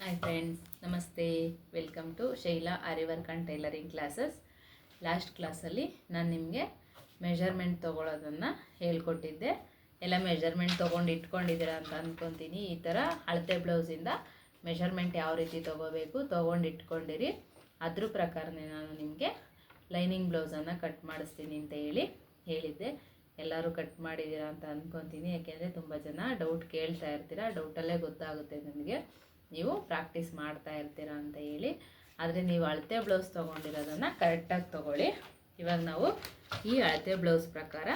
Hi friends ನಮಸ್ತೆ. Welcome to Shaila Aari work and tailoring classes last ಕ್ಲಾಸಲ್ಲಿ ನಾನು ನಿಮಗೆ ಮೆಷರ್ಮೆಂಟ್ ತೊಗೊಳೋದನ್ನು ಹೇಳ್ಕೊಟ್ಟಿದ್ದೆ. ಎಲ್ಲ ಮೆಷರ್ಮೆಂಟ್ ತೊಗೊಂಡು ಇಟ್ಕೊಂಡಿದ್ದೀರಾ ಅಂತ ಅಂದ್ಕೊತೀನಿ ಈ ಥರ ಅಳತೆ ಬ್ಲೌಸಿಂದ ಮೆಷರ್ಮೆಂಟ್ ಯಾವ ರೀತಿ ತೊಗೋಬೇಕು ತೊಗೊಂಡು ಇಟ್ಕೊಂಡಿರಿ. ಅದ್ರ ಪ್ರಕಾರನೇ ನಾನು ನಿಮಗೆ ಲೈನಿಂಗ್ ಬ್ಲೌಸನ್ನು ಕಟ್ ಮಾಡಿಸ್ತೀನಿ ಅಂತ ಹೇಳಿ ಹೇಳಿದ್ದೆ. ಎಲ್ಲರೂ ಕಟ್ ಮಾಡಿದ್ದೀರಾ ಅಂತ ಅಂದ್ಕೊತೀನಿ ಯಾಕೆಂದರೆ ತುಂಬ ಜನ ಡೌಟ್ ಕೇಳ್ತಾ ಇರ್ತೀರ. ಡೌಟಲ್ಲೇ ಗೊತ್ತಾಗುತ್ತೆ ನನಗೆ ನೀವು ಪ್ರಾಕ್ಟೀಸ್ ಮಾಡ್ತಾ ಇರ್ತೀರ ಅಂತ ಹೇಳಿ. ಆದರೆ ನೀವು ಅಳತೆ ಬ್ಲೌಸ್ ತೊಗೊಂಡಿರೋದನ್ನು ಕರೆಕ್ಟಾಗಿ ತೊಗೊಳ್ಳಿ. ಇವಾಗ ನಾವು ಈ ಅಳತೆ ಬ್ಲೌಸ್ ಪ್ರಕಾರ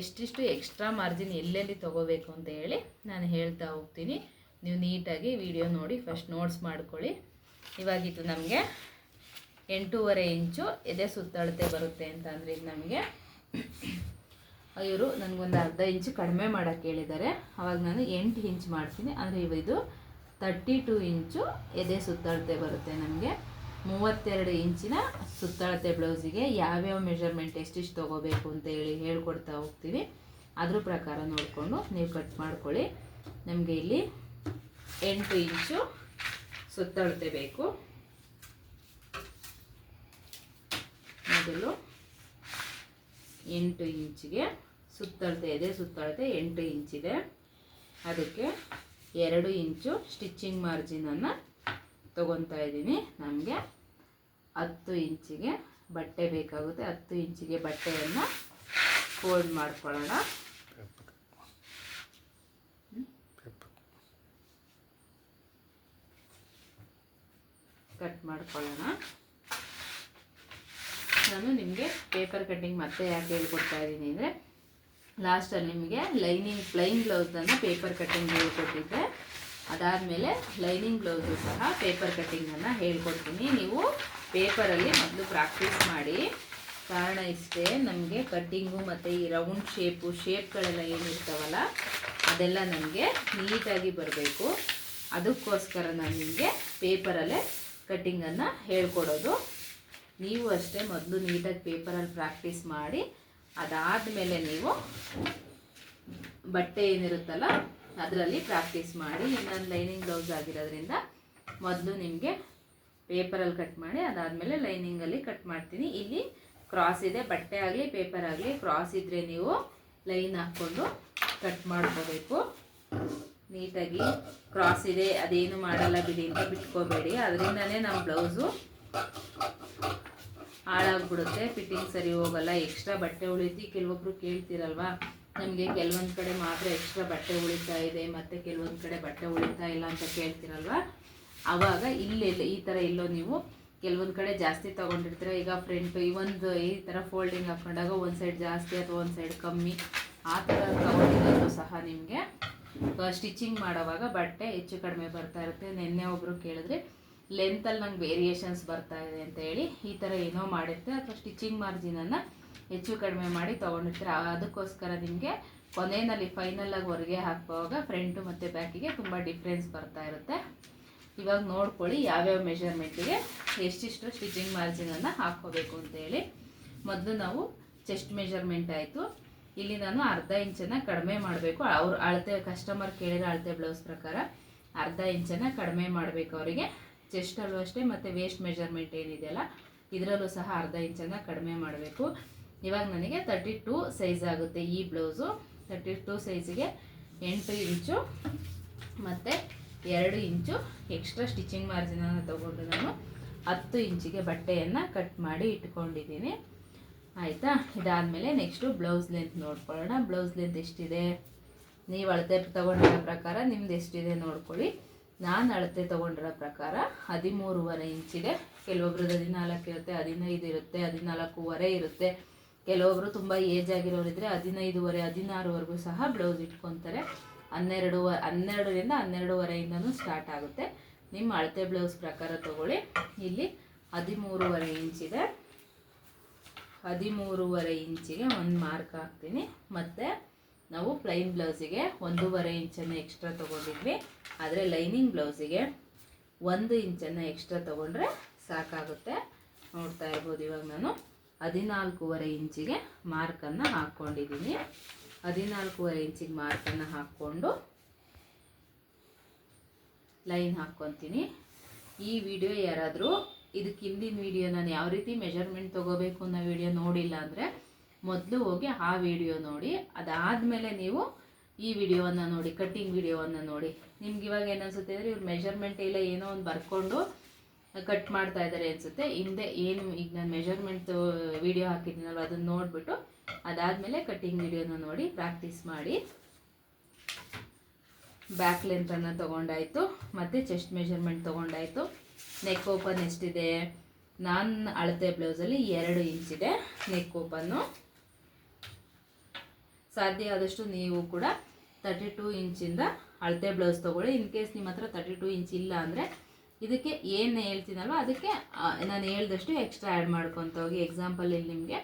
ಎಷ್ಟಿಷ್ಟು ಎಕ್ಸ್ಟ್ರಾ ಮಾರ್ಜಿನ್ ಎಲ್ಲೆಲ್ಲಿ ತೊಗೋಬೇಕು ಅಂತ ಹೇಳಿ ನಾನು ಹೇಳ್ತಾ ಹೋಗ್ತೀನಿ. ನೀವು ನೀಟಾಗಿ ವಿಡಿಯೋ ನೋಡಿ ಫಸ್ಟ್ ನೋಟ್ಸ್ ಮಾಡ್ಕೊಳ್ಳಿ. ಇವಾಗಿತ್ತು ನಮಗೆ ಎಂಟೂವರೆ ಇಂಚು ಎದೆ ಸುತ್ತಳತೆ ಬರುತ್ತೆ ಅಂತ ಅಂದರೆ ಇದು ನಮಗೆ ಇವರು ನನಗೊಂದು ಅರ್ಧ ಇಂಚು ಕಡಿಮೆ ಮಾಡೋಕ್ಕೆ ಹೇಳಿದ್ದಾರೆ. ಅವಾಗ ನಾನು ಎಂಟು ಇಂಚ್ ಮಾಡ್ತೀನಿ. ಅಂದರೆ ಇದು ತರ್ಟಿ ಟು ಇಂಚು ಎದೆ ಸುತ್ತಳತೆ ಬರುತ್ತೆ ನಮಗೆ. ಮೂವತ್ತೆರಡು ಇಂಚಿನ ಸುತ್ತಳತೆ ಬ್ಲೌಸಿಗೆ ಯಾವ್ಯಾವ ಮೆಷರ್ಮೆಂಟ್ ಎಷ್ಟಿಷ್ಟು ತೊಗೋಬೇಕು ಅಂತ ಹೇಳಿ ಹೇಳ್ಕೊಡ್ತಾ ಹೋಗ್ತೀವಿ. ಅದ್ರ ಪ್ರಕಾರ ನೋಡಿಕೊಂಡು ನೀವು ಕಟ್ ಮಾಡ್ಕೊಳ್ಳಿ. ನಮಗೆ ಇಲ್ಲಿ ಎಂಟು ಇಂಚು ಸುತ್ತಳತೆ ಬೇಕು. ಮೊದಲು ಎಂಟು ಇಂಚಿಗೆ ಸುತ್ತಳತೆ ಇದೆ ಸುತ್ತಳತೆ ಎಂಟು ಇಂಚಿದೆ. ಅದಕ್ಕೆ ಎರಡು ಇಂಚು ಸ್ಟಿಚ್ಚಿಂಗ್ ಮಾರ್ಜಿನನ್ನು ತೊಗೊತಾ ಇದ್ದೀನಿ. ನಮಗೆ ಹತ್ತು ಇಂಚಿಗೆ ಬಟ್ಟೆ ಬೇಕಾಗುತ್ತೆ. ಹತ್ತು ಇಂಚಿಗೆ ಬಟ್ಟೆಯನ್ನು ಫೋಲ್ಡ್ ಮಾಡ್ಕೊಳ್ಳೋಣ. ಕಟ್ ಮಾಡ್ಕೊಳ್ಳೋಣ. ನಾನು ನಿಮಗೆ ಪೇಪರ್ ಕಟ್ಟಿಂಗ್ ಮತ್ತೆ ಯಾಕೆ ಹೇಳ್ಕೊಡ್ತಾ ಇದ್ದೀನಿ ಅಂದರೆ ಲಾಸ್ಟಲ್ಲಿ ನಿಮಗೆ ಲೈನಿಂಗ್ ಪ್ಲೈನ್ ಬ್ಲೌಸನ್ನು ಪೇಪರ್ ಕಟ್ಟಿಂಗ್ ಹೇಳ್ಕೊಟ್ಟಿದ್ದೆ ಅದಾದಮೇಲೆ ಲೈನಿಂಗ್ ಬ್ಲೌಸು ಸಹ ಪೇಪರ್ ಕಟ್ಟಿಂಗನ್ನು ಹೇಳ್ಕೊಡ್ತೀನಿ. ನೀವು ಪೇಪರಲ್ಲಿ ಮೊದಲು ಪ್ರಾಕ್ಟೀಸ್ ಮಾಡಿ. ಕಾರಣ ಇಷ್ಟೇ, ನಮಗೆ ಕಟ್ಟಿಂಗು ಮತ್ತು ಈ ರೌಂಡ್ ಶೇಪು ಶೇಪ್ಗಳೆಲ್ಲ ಏನಿರ್ತಾವಲ್ಲ, ಅದೆಲ್ಲ ನಮಗೆ ನೀಟಾಗಿ ಬರಬೇಕು. ಅದಕ್ಕೋಸ್ಕರ ನಾನು ನಿಮಗೆ ಪೇಪರಲ್ಲೇ ಕಟ್ಟಿಂಗನ್ನು ಹೇಳ್ಕೊಡೋದು. ನೀವು ಅಷ್ಟೇ ಮೊದಲು ನೀಟಾಗಿ ಪೇಪರಲ್ಲಿ ಪ್ರಾಕ್ಟೀಸ್ ಮಾಡಿ ಅದಾದಮೇಲೆ ನೀವು ಬಟ್ಟೆ ಏನಿರುತ್ತಲ್ಲ ಅದರಲ್ಲಿ ಪ್ರಾಕ್ಟೀಸ್ ಮಾಡಿ, ಇನ್ನೊಂದು ಲೈನಿಂಗ್ ಬ್ಲೌಸ್ ಆಗಿರೋದ್ರಿಂದ ಮೊದಲು ನಿಮಗೆ ಪೇಪರಲ್ಲಿ ಕಟ್ ಮಾಡಿ, ಅದಾದಮೇಲೆ ಲೈನಿಂಗಲ್ಲಿ ಕಟ್ ಮಾಡ್ತೀನಿ. ಇಲ್ಲಿ ಕ್ರಾಸ್ ಇದೆ, ಬಟ್ಟೆ ಆಗಲಿ ಪೇಪರ್ ಆಗಲಿ ಕ್ರಾಸ್ ಇದ್ದರೆ ನೀವು ಲೈನ್ ಹಾಕ್ಕೊಂಡು ಕಟ್ ಮಾಡ್ಕೋಬೇಕು. ನೀಟಾಗಿ ಕ್ರಾಸ್ ಇದೆ, ಅದೇನು ಮಾಡಲ್ಲ ಬಿಡಿ ಅಂತ ಬಿಟ್ಕೋಬೇಡಿ. ಅದರಿಂದನೇ ನಮ್ಮ ಬ್ಲೌಸು ಹಾಳಾಗ್ಬಿಡುತ್ತೆ. ಫಿಟ್ಟಿಂಗ್ ಸರಿ ಹೋಗಲ್ಲ. ಎಕ್ಸ್ಟ್ರಾ ಬಟ್ಟೆ ಉಳಿತಿ ಕೆಲವೊಬ್ರು ಕೇಳ್ತಿರಲ್ವಾ? ನಮಗೆ ಕೆಲವೊಂದು ಕಡೆ ಮಾತ್ರ ಎಕ್ಸ್ಟ್ರಾ ಬಟ್ಟೆ ಉಳಿತಾ ಇದೆ, ಮತ್ತು ಕೆಲವೊಂದು ಕಡೆ ಬಟ್ಟೆ ಉಳಿತಾ ಇಲ್ಲ ಅಂತ ಕೇಳ್ತಿರಲ್ವಾ? ಆವಾಗ ಇಲ್ಲಿ ಈ ಥರ ಎಲ್ಲೋ ನೀವು ಕೆಲವೊಂದು ಕಡೆ ಜಾಸ್ತಿ ತೊಗೊಂಡಿರ್ತೀರ. ಈಗ ಫ್ರಂಟು ಈ ಒಂದು ಈ ಥರ ಫೋಲ್ಡಿಂಗ್ ಹಾಕೊಂಡಾಗ ಒಂದು ಸೈಡ್ ಜಾಸ್ತಿ ಅಥವಾ ಒಂದು ಸೈಡ್ ಕಮ್ಮಿ, ಆ ಥರ ತೊಗೊಂಡಿರೋದು ಸಹ ನಿಮಗೆ. ಸ್ಟಿಚಿಂಗ್ ಮಾಡೋವಾಗ ಬಟ್ಟೆ ಹೆಚ್ಚು ಕಡಿಮೆ ಬರ್ತಾ ಇರುತ್ತೆ. ನಿನ್ನೆ ಒಬ್ಬರು ಕೇಳಿದ್ರೆ ಲೆಂತಲ್ಲಿ ನಂಗೆ ವೇರಿಯೇಷನ್ಸ್ ಬರ್ತಾ ಇದೆ ಅಂತ ಹೇಳಿ ಈ ಥರ ಏನೋ ಮಾಡಿರ್ತೀರ ಅಥವಾ ಸ್ಟಿಚಿಂಗ್ ಮಾರ್ಜಿನನ್ನು ಹೆಚ್ಚು ಕಡಿಮೆ ಮಾಡಿ ತೊಗೊಂಡಿರ್ತೀರ. ಅದಕ್ಕೋಸ್ಕರ ನಿಮಗೆ ಕೊನೆಯಲ್ಲಿ ಫೈನಲಾಗಿ ಹೊರಗೆ ಹಾಕುವಾಗ ಫ್ರಂಟು ಮತ್ತು ಬ್ಯಾಕಿಗೆ ತುಂಬ ಡಿಫ್ರೆನ್ಸ್ ಬರ್ತಾ ಇರುತ್ತೆ. ಇವಾಗ ನೋಡ್ಕೊಳ್ಳಿ ಯಾವ್ಯಾವ ಮೆಷರ್ಮೆಂಟಿಗೆ ಎಷ್ಟಿಷ್ಟು ಸ್ಟಿಚಿಂಗ್ ಮಾರ್ಜಿನನ್ನು ಹಾಕ್ಕೋಬೇಕು ಅಂತೇಳಿ ಮೊದಲು ನಾವು ಚೆಸ್ಟ್ ಮೆಷರ್ಮೆಂಟ್ ಆಯಿತು. ಇಲ್ಲಿ ನಾನು ಅರ್ಧ ಇಂಚನ್ನು ಕಡಿಮೆ ಮಾಡಬೇಕು. ಅವ್ರು ಅಳತೆ ಕಸ್ಟಮರ್ ಕೇಳಿರೋ ಅಳತೆ ಬ್ಲೌಸ್ ಪ್ರಕಾರ ಅರ್ಧ ಇಂಚನ್ನು ಕಡಿಮೆ ಮಾಡಬೇಕು ಅವರಿಗೆ. ಚೆಸ್ಟಲ್ಲೂ ಅಷ್ಟೇ ಮತ್ತು ವೇಸ್ಟ್ ಮೆಜರ್ಮೆಂಟ್ ಏನಿದೆಯಲ್ಲ ಇದರಲ್ಲೂ ಸಹ ಅರ್ಧ ಇಂಚನ್ನು ಕಡಿಮೆ ಮಾಡಬೇಕು. ಇವಾಗ ನನಗೆ ತರ್ಟಿ ಟೂ ಸೈಜ್ ಆಗುತ್ತೆ ಈ ಬ್ಲೌಸು ತರ್ಟಿ ಟೂ ಸೈಜಿಗೆ ಎಂಟು ಇಂಚು ಮತ್ತು ಎರಡು ಇಂಚು ಎಕ್ಸ್ಟ್ರಾ ಸ್ಟಿಚಿಂಗ್ ಮಾರ್ಜಿನನ್ನು ತಗೊಂಡು ನಾನು ಹತ್ತು ಇಂಚಿಗೆ ಬಟ್ಟೆಯನ್ನು ಕಟ್ ಮಾಡಿ ಇಟ್ಕೊಂಡಿದ್ದೀನಿ. ಆಯಿತಾ? ಇದಾದಮೇಲೆ ನೆಕ್ಸ್ಟು ಬ್ಲೌಸ್ ಲೆಂತ್ ನೋಡ್ಕೊಳ್ಳೋಣ. ಬ್ಲೌಸ್ ಲೆಂತ್ ಎಷ್ಟಿದೆ? ನೀವು ಅಳತೆ ತೊಗೊಂಡಿರೋ ಪ್ರಕಾರ ನಿಮ್ದು ಎಷ್ಟಿದೆ ನೋಡ್ಕೊಳ್ಳಿ. ನಾನು ಅಳತೆ ತೊಗೊಂಡಿರೋ ಪ್ರಕಾರ ಹದಿಮೂರುವರೆ ಇಂಚಿದೆ ಕೆಲವೊಬ್ರದ್ದು ಹದಿನಾಲ್ಕು ಇರುತ್ತೆ, ಹದಿನೈದು ಇರುತ್ತೆ, ಹದಿನಾಲ್ಕೂವರೆ ಇರುತ್ತೆ. ಕೆಲವೊಬ್ರು ತುಂಬ ಏಜ್ ಆಗಿರೋರಿದ್ರೆ ಹದಿನೈದುವರೆ, ಹದಿನಾರುವರೆಗೂ ಸಹ ಬ್ಲೌಸ್ ಇಟ್ಕೊತಾರೆ. ಹನ್ನೆರಡು ಹನ್ನೆರಡರಿಂದ ಹನ್ನೆರಡುವರೆಯಿಂದನೂ ಸ್ಟಾರ್ಟ್ ಆಗುತ್ತೆ. ನಿಮ್ಮ ಅಳತೆ ಬ್ಲೌಸ್ ಪ್ರಕಾರ ತೊಗೊಳ್ಳಿ. ಇಲ್ಲಿ ಹದಿಮೂರುವರೆ ಇಂಚಿದೆ. ಹದಿಮೂರುವರೆ ಇಂಚಿಗೆ ಒಂದು ಮಾರ್ಕ್ ಹಾಕ್ತೀನಿ. ಮತ್ತು ನಾವು ಪ್ಲೈನ್ ಬ್ಲೌಸಿಗೆ ಒಂದೂವರೆ ಇಂಚನ್ನು ಎಕ್ಸ್ಟ್ರಾ ತೊಗೊಂಡಿದ್ವಿ. ಆದರೆ ಲೈನಿಂಗ್ ಬ್ಲೌಸಿಗೆ ಒಂದು ಇಂಚನ್ನು ಎಕ್ಸ್ಟ್ರಾ ತೊಗೊಂಡ್ರೆ ಸಾಕಾಗುತ್ತೆ. ನೋಡ್ತಾ ಇರ್ಬೋದು ಇವಾಗ ನಾನು. ಹದಿನಾಲ್ಕೂವರೆ ಇಂಚಿಗೆ ಮಾರ್ಕನ್ನು ಹಾಕ್ಕೊಂಡಿದ್ದೀನಿ. ಹದಿನಾಲ್ಕೂವರೆ ಇಂಚಿಗೆ ಮಾರ್ಕನ್ನು ಹಾಕ್ಕೊಂಡು ಲೈನ್ ಹಾಕ್ಕೊತೀನಿ. ಈ ವಿಡಿಯೋ ಯಾರಾದರೂ ಇದಕ್ಕೆ ಹಿಂದಿನ ವಿಡಿಯೋ ನಾನು ಯಾವ ರೀತಿ ಮೆಜರ್ಮೆಂಟ್ ತೊಗೋಬೇಕು ಅನ್ನೋ ವಿಡಿಯೋ ನೋಡಿಲ್ಲ ಅಂದರೆ ಮೊದಲು ಹೋಗಿ ಆ ವಿಡಿಯೋ ನೋಡಿ, ಅದಾದಮೇಲೆ ನೀವು ಈ ವಿಡಿಯೋವನ್ನು ನೋಡಿ ಕಟ್ಟಿಂಗ್ ವಿಡಿಯೋವನ್ನು ನೋಡಿ. ನಿಮ್ಗೆ ಇವಾಗ ಏನನ್ಸುತ್ತೆ ಅಂದರೆ ಇವ್ರು ಮೆಜರ್ಮೆಂಟ್ ಇಲ್ಲ ಏನೋ ಒಂದು ಬರ್ಕೊಂಡು ಕಟ್ ಮಾಡ್ತಾ ಇದ್ದಾರೆ ಅನಿಸುತ್ತೆ. ಹಿಂದೆ ಏನು ಈಗ ನಾನು ಮೆಜರ್ಮೆಂಟ್ ವಿಡಿಯೋ ಹಾಕಿದ್ದೀನಲ್ವ ಅದನ್ನು ನೋಡಿಬಿಟ್ಟು ಅದಾದಮೇಲೆ ಕಟ್ಟಿಂಗ್ ವಿಡಿಯೋನ ನೋಡಿ ಪ್ರಾಕ್ಟೀಸ್ ಮಾಡಿ. ಬ್ಯಾಕ್ ಲೆಂತನ್ನು ತೊಗೊಂಡಾಯಿತು, ಮತ್ತು ಚೆಸ್ಟ್ ಮೆಷರ್ಮೆಂಟ್ ತೊಗೊಂಡಾಯಿತು. ನೆಕ್ ಓಪನ್ ಎಷ್ಟಿದೆ? ನಾನು ಅಳತೆ ಬ್ಲೌಸಲ್ಲಿ ಎರಡು ಇಂಚಿದೆ ನೆಕ್ ಓಪನ್ನು ಸಾಧ್ಯ ಆದಷ್ಟು ನೀವು ಕೂಡ ತರ್ಟಿ ಟೂ ಇಂಚಿಂದ ಅಳತೆ ಬ್ಲೌಸ್ ತೊಗೊಳ್ಳಿ. ಇನ್ ಕೇಸ್ ನಿಮ್ಮ ಹತ್ರ ತರ್ಟಿ ಟೂ ಇಂಚ್ ಇಲ್ಲ ಅಂದರೆ ಇದಕ್ಕೆ ಏನು ಹೇಳ್ತೀನಲ್ವ, ಅದಕ್ಕೆ ನಾನು ಹೇಳ್ದಷ್ಟು ಎಕ್ಸ್ಟ್ರಾ ಆ್ಯಡ್ ಮಾಡ್ಕೊತ ಹೋಗಿ. ಎಕ್ಸಾಂಪಲ್ ಇಲ್ಲಿ ನಿಮಗೆ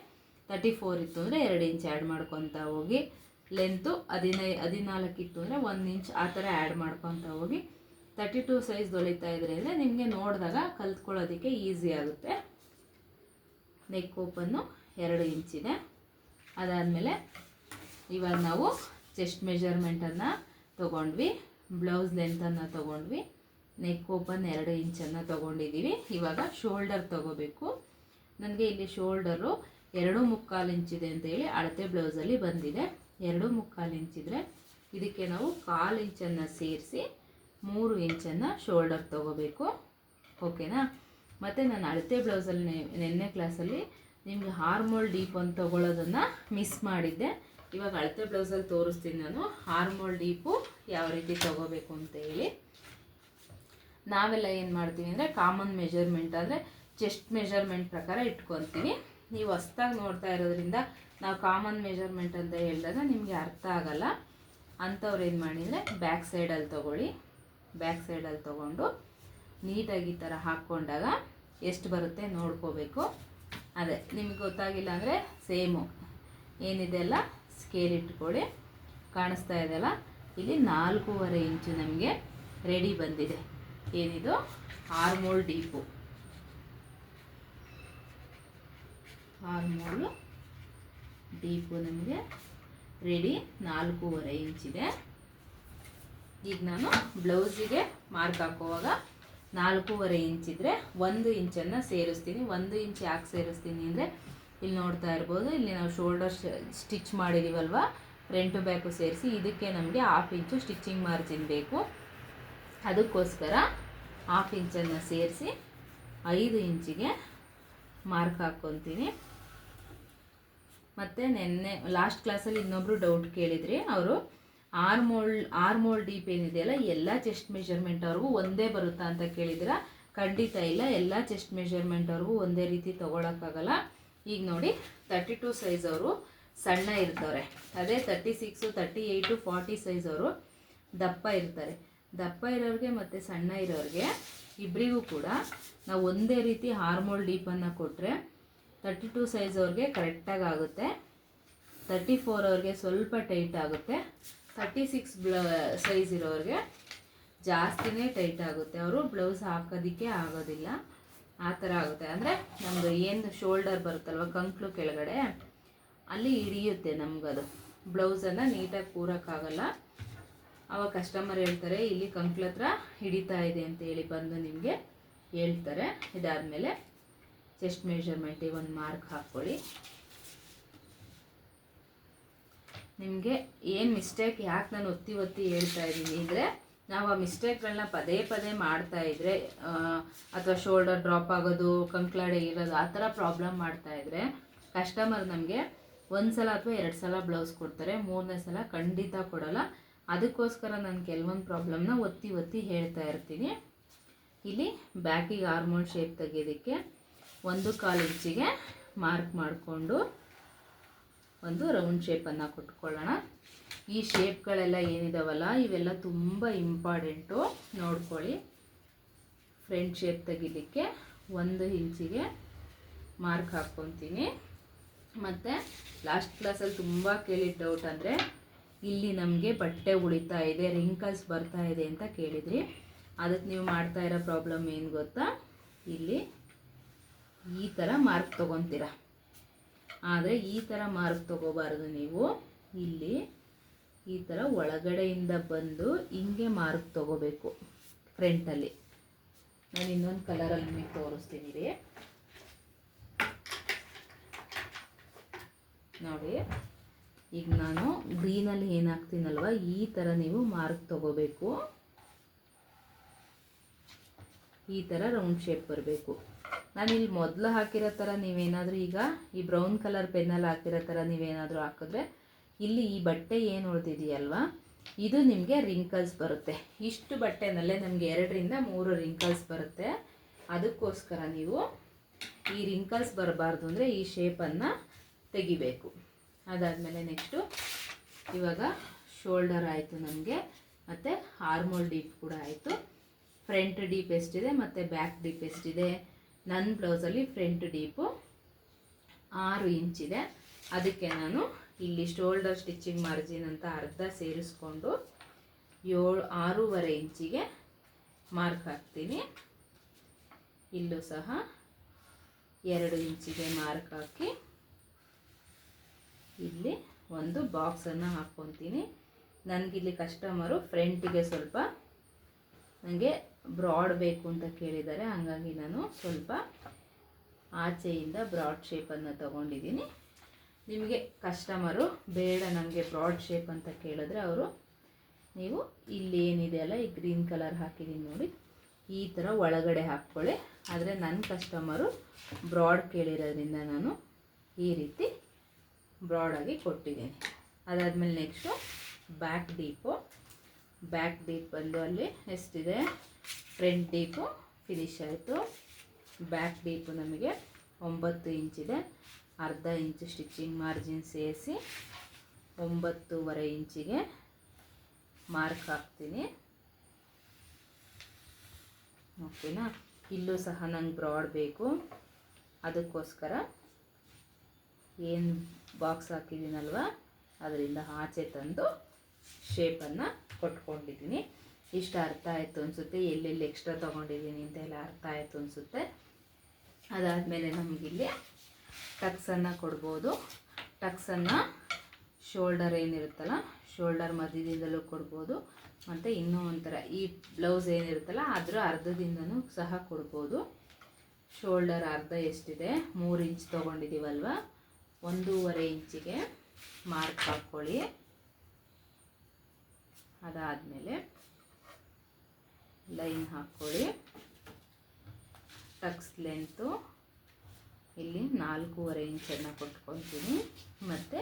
ತರ್ಟಿ ಫೋರ್ ಇತ್ತು ಅಂದರೆ ಎರಡು ಇಂಚ್ ಆ್ಯಡ್ ಮಾಡ್ಕೊತ ಹೋಗಿ. ಲೆಂತು ಹದಿನೈ, ಹದಿನಾಲ್ಕು ಇತ್ತು ಅಂದರೆ ಒಂದು ಇಂಚ್ ಆ ಥರ ಆ್ಯಡ್ ಮಾಡ್ಕೊತ ಹೋಗಿ. ತರ್ಟಿ ಟೂ ಸೈಜ್ ಹೊಲಿತಾ ಇದ್ರೆ ಅಂದರೆ ನಿಮಗೆ ನೋಡಿದಾಗ ಕಲ್ತ್ಕೊಳ್ಳೋದಕ್ಕೆ ಈಸಿ ಆಗುತ್ತೆ. ನೆಕ್ ಓಪನ್ನು ಎರಡು ಇಂಚಿದೆ ಅದಾದಮೇಲೆ ಇವಾಗ ನಾವು ಚೆಸ್ಟ್ ಮೆಜರ್ಮೆಂಟನ್ನು ತೊಗೊಂಡ್ವಿ ಬ್ಲೌಸ್ ಲೆಂತನ್ನು ತೊಗೊಂಡ್ವಿ ನೆಕ್ ಓಪನ್ ಎರಡು ಇಂಚನ್ನು ತೊಗೊಂಡಿದ್ದೀವಿ ಇವಾಗ ಶೋಲ್ಡರ್ ತೊಗೋಬೇಕು. ನನಗೆ ಇಲ್ಲಿ ಶೋಲ್ಡರು ಎರಡು ಮುಕ್ಕಾಲು ಇಂಚಿದೆ ಅಂತೇಳಿ ಅಳತೆ ಬ್ಲೌಸಲ್ಲಿ ಬಂದಿದೆ. ಎರಡು ಮುಕ್ಕಾಲು ಇಂಚಿದ್ರೆ ಇದಕ್ಕೆ ನಾವು ಕಾಲು ಇಂಚನ್ನು ಸೇರಿಸಿ ಮೂರು ಇಂಚನ್ನು ಶೋಲ್ಡರ್ ತೊಗೋಬೇಕು. ಓಕೆನಾ ಮತ್ತು ನಾನು ಅಳತೆ ಬ್ಲೌಸಲ್ಲಿ ನೆನ್ನೆ ಕ್ಲಾಸಲ್ಲಿ ನಿಮಗೆ ಹಾರ್ಮೋಲ್ ಡೀಪ್ ಅಂತ ತೊಗೊಳೋದನ್ನು ಮಿಸ್ ಮಾಡಿದ್ದೆ. ಇವಾಗ ಅಳತೆ ಬ್ಲೌಸಲ್ಲಿ ತೋರಿಸ್ತೀನಿ ನಾನು. ಹಾರ್ಮೋಲ್ ಡೀಪು ಯಾವ ರೀತಿ ತಗೋಬೇಕು ಅಂತ ಹೇಳಿ. ನಾವೆಲ್ಲ ಏನು ಮಾಡ್ತೀವಿ ಅಂದರೆ ಕಾಮನ್ ಮೆಜರ್ಮೆಂಟ್ ಅಂದರೆ ಚೆಸ್ಟ್ ಮೆಜರ್ಮೆಂಟ್ ಪ್ರಕಾರ ಇಟ್ಕೊತೀವಿ ನೀವು ಹೊಸ್ದಾಗಿ ನೋಡ್ತಾ ಇರೋದ್ರಿಂದ ನಾವು ಕಾಮನ್ ಮೆಜರ್ಮೆಂಟ್ ಅಂತ ಹೇಳಿದಾಗ ನಿಮಗೆ ಅರ್ಥ ಆಗಲ್ಲ. ಅಂಥವ್ರು ಏನು ಮಾಡಿದರೆ ಬ್ಯಾಕ್ ಸೈಡಲ್ಲಿ ತೊಗೊಳ್ಳಿ. ಬ್ಯಾಕ್ ಸೈಡಲ್ಲಿ ತೊಗೊಂಡು ನೀಟಾಗಿ ಈ ಥರ ಹಾಕ್ಕೊಂಡಾಗ ಎಷ್ಟು ಬರುತ್ತೆ ನೋಡ್ಕೋಬೇಕು. ಅದೇ ನಿಮಗೆ ಗೊತ್ತಾಗಿಲ್ಲ ಅಂದರೆ ಸೇಮು ಏನಿದೆ ಅಲ್ಲ? ಸ್ಕೇಲ್ ಇಟ್ಕೊಳ್ಳಿ ಕಾಣಿಸ್ತಾ ಇದೆಯಲ್ಲ? ಇಲ್ಲಿ ನಾಲ್ಕೂವರೆ ಇಂಚು ನಮಗೆ ರೆಡಿ ಬಂದಿದೆ. ಏನಿದು? ಆರ್ಮೋಲ್ ಡೀಪು ಆರ್ಮೋಲು ಡೀಪು ನಮಗೆ ರೆಡಿ ನಾಲ್ಕೂವರೆ ಇಂಚಿದೆ ಈಗ ನಾನು ಬ್ಲೌಸಿಗೆ ಮಾರ್ಕ್ ಹಾಕುವಾಗ ನಾಲ್ಕೂವರೆ ಇಂಚಿದ್ರೆ ಒಂದು ಇಂಚನ್ನು ಸೇರಿಸ್ತೀನಿ. ಒಂದು ಇಂಚ್ ಯಾಕೆ ಸೇರಿಸ್ತೀನಿ ಅಂದರೆ ಇಲ್ಲಿ ನೋಡ್ತಾ ಇರ್ಬೋದು. ಇಲ್ಲಿ ನಾವು ಶೋಲ್ಡರ್ ಸ್ಟಿಚ್ ಮಾಡಿದ್ದೀವಲ್ವ ಫ್ರಂಟ್ ಬ್ಯಾಕು ಸೇರಿಸಿ ಇದಕ್ಕೆ ನಮಗೆ ಹಾಫ್ ಇಂಚು ಸ್ಟಿಚಿಂಗ್ ಮಾರ್ಜಿನ್ ಬೇಕು. ಅದಕ್ಕೋಸ್ಕರ ಹಾಫ್ ಇಂಚನ್ನು ಸೇರಿಸಿ ಐದು ಇಂಚಿಗೆ ಮಾರ್ಕ್ ಹಾಕ್ಕೊತೀನಿ. ಮತ್ತು ನಿನ್ನೆ ಲಾಸ್ಟ್ ಕ್ಲಾಸಲ್ಲಿ ಇನ್ನೊಬ್ಬರು ಡೌಟ್ ಕೇಳಿದ್ರಿ ಅವರು ಆರ್ಮೋಲ್ ಆರ್ಮೋಲ್ ಡೀಪ್ ಏನಿದೆಯಲ್ಲ ಎಲ್ಲ ಚೆಸ್ಟ್ ಮೆಷರ್ಮೆಂಟ್ ಅವ್ರಿಗೂ ಒಂದೇ ಬರುತ್ತಾ ಅಂತ ಕೇಳಿದಿರ ಖಂಡಿತ ಇಲ್ಲ, ಎಲ್ಲ ಚೆಸ್ಟ್ ಮೆಷರ್ಮೆಂಟ್ ಅವ್ರಿಗೂ ಒಂದೇ ರೀತಿ ತೊಗೊಳಕ್ಕಾಗಲ್ಲ. ಈಗ ನೋಡಿ ತರ್ಟಿ ಟೂ ಸೈಜ್ ಅವರು ಸಣ್ಣ ಇರ್ತಾರೆ ಅದೇ thirty six thirty eight forty size ಅವರು ದಪ್ಪ ಇರ್ತಾರೆ. ದಪ್ಪ ಇರೋರಿಗೆ ಮತ್ತು ಸಣ್ಣ ಇರೋರಿಗೆ ಇಬ್ಬರಿಗೂ ಕೂಡ ನಾವು ಒಂದೇ ರೀತಿ ಹಾರ್ಮೋಲ್ ಡೀಪನ್ನು ಕೊಟ್ಟರೆ ತರ್ಟಿ ಟು ಸೈಜ್ ಅವ್ರಿಗೆ ಕರೆಕ್ಟಾಗಿ ಆಗುತ್ತೆ. ತರ್ಟಿ ಫೋರ್ ಅವ್ರಿಗೆ ಸ್ವಲ್ಪ ಟೈಟ್ ಆಗುತ್ತೆ. ತರ್ಟಿ ಸಿಕ್ಸ್ ಬ್ಲ ಸೈಜ್ ಇರೋರಿಗೆ ಜಾಸ್ತಿನೇ ಟೈಟ್ ಆಗುತ್ತೆ. ಅವರು ಬ್ಲೌಸ್ ಹಾಕೋದಕ್ಕೆ ಆಗೋದಿಲ್ಲ. ಆ ಥರ ಆಗುತ್ತೆ. ಅಂದರೆ ನಮ್ಮದು ಏನು ಶೋಲ್ಡರ್ ಬರುತ್ತಲ್ವ ಕಂಕ್ಳು ಕೆಳಗಡೆ, ಅಲ್ಲಿ ಹಿಡಿಯುತ್ತೆ ನಮಗದು. ಬ್ಲೌಸನ್ನು ನೀಟಾಗಿ ಕೂರೋಕ್ಕಾಗಲ್ಲ. ಅವಾಗ ಕಸ್ಟಮರ್ ಹೇಳ್ತಾರೆ, ಇಲ್ಲಿ ಕಂಕ್ಳ ಹತ್ರ ಹಿಡಿತಾ ಇದೆ ಅಂತ ಹೇಳಿ ಬಂದು ನಿಮಗೆ ಹೇಳ್ತಾರೆ. ಇದಾದಮೇಲೆ ಚೆಸ್ಟ್ ಮೆಷರ್ಮೆಂಟಿಗೆ ಒಂದು ಮಾರ್ಕ್ ಹಾಕ್ಕೊಳ್ಳಿ. ನಿಮಗೆ ಏನು ಮಿಸ್ಟೇಕ್ ಯಾಕೆ ನಾನು ಒತ್ತಿ ಒತ್ತಿ ಹೇಳ್ತಾ ಇದ್ದೀನಿ ಅಂದರೆ ನಾವು ಆ ಮಿಸ್ಟೇಕ್ಗಳನ್ನ ಪದೇ ಪದೇ ಮಾಡ್ತಾ ಇದ್ರೆ ಅಥವಾ ಶೋಲ್ಡರ್ ಡ್ರಾಪ್ ಆಗೋದು, ಕಂಕ್ಲಾಡೆ ಇರೋದು, ಆ ಥರ ಪ್ರಾಬ್ಲಮ್ ಮಾಡ್ತಾ ಇದ್ರೆ ಕಸ್ಟಮರ್ ನಮಗೆ ಒಂದು ಸಲ ಅಥವಾ ಎರಡು ಸಲ ಬ್ಲೌಸ್ ಕೊಡ್ತಾರೆ, ಮೂರನೇ ಸಲ ಖಂಡಿತ ಕೊಡಲ್ಲ. ಅದಕ್ಕೋಸ್ಕರ ನಾನು ಕೆಲವೊಂದು ಪ್ರಾಬ್ಲಮ್ನ ಒತ್ತಿ ಒತ್ತಿ ಹೇಳ್ತಾ ಇರ್ತೀನಿ. ಇಲ್ಲಿ ಬ್ಯಾಕಿಗೆ ಹಾರ್ಮೋನ್ ಶೇಪ್ ತೆಗೆಯೋದಕ್ಕೆ ಒಂದು ಕಾಲು ಇಂಚಿಗೆ ಮಾರ್ಕ್ ಮಾಡಿಕೊಂಡು ಒಂದು ರೌಂಡ್ ಶೇಪನ್ನು ಕೊಟ್ಕೊಳ್ಳೋಣ. ಈ ಶೇಪ್ಗಳೆಲ್ಲ ಏನಿದಾವಲ್ಲ, ಇವೆಲ್ಲ ತುಂಬ ಇಂಪಾರ್ಟೆಂಟು ನೋಡ್ಕೊಳ್ಳಿ. ಫ್ರಂಟ್ ಶೇಪ್ ತೆಗಿಲಿಕ್ಕೆ ಒಂದು ಇಂಚಿಗೆ ಮಾರ್ಕ್ ಹಾಕ್ಕೊತೀನಿ. ಮತ್ತು ಲಾಸ್ಟ್ ಕ್ಲಾಸಲ್ಲಿ ತುಂಬ ಕೇಳಿದ ಡೌಟ್ ಅಂದರೆ, ಇಲ್ಲಿ ನಮಗೆ ಬಟ್ಟೆ ಉಳಿತಾ ಇದೆ ರಿಂಕಲ್ಸ್ ಬರ್ತಾ ಇದೆ ಅಂತ ಕೇಳಿದ್ರಿ. ಅದಕ್ಕೆ ನೀವು ಮಾಡ್ತಾ ಇರೋ ಪ್ರಾಬ್ಲಮ್ ಏನು ಗೊತ್ತಾ? ಇಲ್ಲಿ ಈ ಥರ ಮಾರ್ಕ್ ತೊಗೊತೀರ. ಆದರೆ ಈ ಥರ ಮಾರ್ಕ್ ತೊಗೋಬಾರ್ದು ನೀವು. ಇಲ್ಲಿ ಈ ಥರ ಒಳಗಡೆಯಿಂದ ಬಂದು ಹಿಂಗೆ ಮಾರ್ಕ್ ತೊಗೋಬೇಕು ಫ್ರಂಟಲ್ಲಿ ನಾನು ಇನ್ನೊಂದು ಕಲರಲ್ಲಿ ನಿಮಗೆ ತೋರಿಸ್ತೀನಿ ರೀ. ನೋಡಿ, ಈಗ ನಾನು ಗ್ರೀನಲ್ಲಿ ಏನಾಗ್ತೀನಲ್ವ ಈ ಥರ ನೀವು ಮಾರ್ಕ್ ತಗೋಬೇಕು. ಈ ಥರ ರೌಂಡ್ ಶೇಪ್ ಬರಬೇಕು. ನಾನು ಇಲ್ಲಿ ಮೊದಲು ಹಾಕಿರೋ ಥರ ನೀವೇನಾದರೂ ಈಗ ಈ ಬ್ರೌನ್ ಕಲರ್ ಪೆನ್ನಲ್ಲಿ ಹಾಕಿರೋ ಥರ ನೀವೇನಾದರೂ ಹಾಕಿದ್ರೆ ಇಲ್ಲಿ ಈ ಬಟ್ಟೆ ಏನು ಉಳಿದಿದೆಯಲ್ವಾ? ಇದು ನಿಮಗೆ ರಿಂಕಲ್ಸ್ ಬರುತ್ತೆ. ಇಷ್ಟು ಬಟ್ಟೆನಲ್ಲೇ ನಮಗೆ ಎರಡರಿಂದ ಮೂರು ರಿಂಕಲ್ಸ್ ಬರುತ್ತೆ. ಅದಕ್ಕೋಸ್ಕರ ನೀವು ಈ ರಿಂಕಲ್ಸ್ ಬರಬಾರ್ದು ಅಂದರೆ ಈ ಶೇಪನ್ನು ತೆಗಿಬೇಕು. ಅದಾದಮೇಲೆ ನೆಕ್ಸ್ಟು ಇವಾಗ ಶೋಲ್ಡರ್ ಆಯಿತು ನಮಗೆ, ಮತ್ತು ಹಾರ್ಮೋಲ್ ಡೀಪ್ ಕೂಡ ಆಯಿತು. ಫ್ರಂಟ್ ಡೀಪ್ ಎಷ್ಟಿದೆ, ಮತ್ತು ಬ್ಯಾಕ್ ಡೀಪ್ ಎಷ್ಟಿದೆ? ನನ್ನ ಬ್ಲೌಸಲ್ಲಿ ಫ್ರಂಟ್ ಡೀಪು ಆರು ಇಂಚಿದೆ ಅದಕ್ಕೆ ನಾನು ಇಲ್ಲಿ ಶೋಲ್ಡರ್ ಸ್ಟಿಚಿಂಗ್ ಮಾರ್ಜಿನ್ ಅಂತ ಅರ್ಧ ಸೇರಿಸ್ಕೊಂಡು ಏಳು ಆರೂವರೆ ಇಂಚಿಗೆ ಮಾರ್ಕ್ ಹಾಕ್ತೀನಿ. ಇಲ್ಲೂ ಸಹ ಎರಡು ಇಂಚಿಗೆ ಮಾರ್ಕ್ ಹಾಕಿ ಇಲ್ಲಿ ಒಂದು ಬಾಕ್ಸನ್ನು ಹಾಕ್ಕೊತೀನಿ. ನನಗಿಲ್ಲಿ ಕಸ್ಟಮರು ಫ್ರೆಂಟಿಗೆ ಸ್ವಲ್ಪ ನನಗೆ ಬ್ರಾಡ್ ಬೇಕು ಅಂತ ಕೇಳಿದ್ದಾರೆ, ಹಾಗಾಗಿ ನಾನು ಸ್ವಲ್ಪ ಆಚೆಯಿಂದ ಬ್ರಾಡ್ ಶೇಪನ್ನು ತಗೊಂಡಿದ್ದೀನಿ. ನಿಮಗೆ ಕಸ್ಟಮರು ಬೇಡ ನಮಗೆ ಬ್ರಾಡ್ ಶೇಪ್ ಅಂತ ಕೇಳಿದ್ರೆ ಅವರು, ನೀವು ಇಲ್ಲಿ ಏನಿದೆ ಅಲ್ಲ, ಈ ಗ್ರೀನ್ ಕಲರ್ ಹಾಕಿದ್ದೀನಿ ನೋಡಿ, ಈ ಥರ ಒಳಗಡೆ ಹಾಕ್ಕೊಳ್ಳಿ. ಆದರೆ ನನ್ನ ಕಸ್ಟಮರು ಬ್ರಾಡ್ ಕೇಳಿರೋದ್ರಿಂದ ನಾನು ಈ ರೀತಿ ಬ್ರಾಡಾಗಿ ಕೊಟ್ಟಿದ್ದೀನಿ. ಅದಾದಮೇಲೆ next back deep back deep ಬಂದು ಅಲ್ಲಿ ಎಷ್ಟಿದೆ? ಫ್ರಂಟ್ ಡೀಪು ಫಿನಿಶ್ ಆಯಿತು. ಬ್ಯಾಕ್ ಡೀಪು ನಮಗೆ ಒಂಬತ್ತು ಇಂಚಿದೆ. ಅರ್ಧ ಇಂಚು ಸ್ಟಿಚಿಂಗ್ ಮಾರ್ಜಿನ್ ಸೇರಿಸಿ ಒಂಬತ್ತೂವರೆ ಇಂಚಿಗೆ ಮಾರ್ಕ್ ಹಾಕ್ತೀನಿ. ಓಕೆನಾ? ಇಲ್ಲೂ ಸಹ ನಂಗೆ ಬ್ರಾಡ್ ಬೇಕು. ಅದಕ್ಕೋಸ್ಕರ ಏನು ಬಾಕ್ಸ್ ಹಾಕಿದ್ದೀನಲ್ವ? ಅದರಿಂದ ಆಚೆ ತಂದು ಶೇಪನ್ನು ಕೊಟ್ಕೊಂಡಿದ್ದೀನಿ. ಇಷ್ಟು ಅರ್ಥ ಆಯಿತು ಅನಿಸುತ್ತೆ. ಎಲ್ಲೆಲ್ಲಿ ಎಕ್ಸ್ಟ್ರಾ ತೊಗೊಂಡಿದ್ದೀನಿ ಅಂತೆಲ್ಲ ಅರ್ಥ ಆಯಿತು ಅನಿಸುತ್ತೆ. ಅದಾದಮೇಲೆ ನಮಗಿಲ್ಲಿ ಟಕ್ಸನ್ನು ಕೊಡ್ಬೋದು. ಟಕ್ಸನ್ನು ಶೋಲ್ಡರ್ ಏನಿರುತ್ತಲ್ಲ, ಶೋಲ್ಡರ್ ಮಧ್ಯದಿಂದಲೂ ಕೊಡ್ಬೋದು. ಮತ್ತು ಇನ್ನೂ ಒಂಥರ, ಈ ಬ್ಲೌಸ್ ಏನಿರುತ್ತಲ್ಲ ಅದರ ಅರ್ಧದಿಂದನೂ ಸಹ ಕೊಡ್ಬೋದು. ಶೋಲ್ಡರ್ ಅರ್ಧ ಎಷ್ಟಿದೆ? ಮೂರು ಇಂಚ್ ತೊಗೊಂಡಿದ್ದೀವಲ್ವ ಒಂದೂವರೆ ಇಂಚಿಗೆ ಮಾರ್ಕ್ ಹಾಕ್ಕೊಳ್ಳಿ ಅದಾದಮೇಲೆ ಲೈನ್ ಹಾಕ್ಕೊಳ್ಳಿ ಟಕ್ಸ್ ಲೆಂತು ಇಲ್ಲಿ ನಾಲ್ಕೂವರೆ ಇಂಚನ್ನು ಕೊಟ್ಕೊತೀನಿ. ಮತ್ತು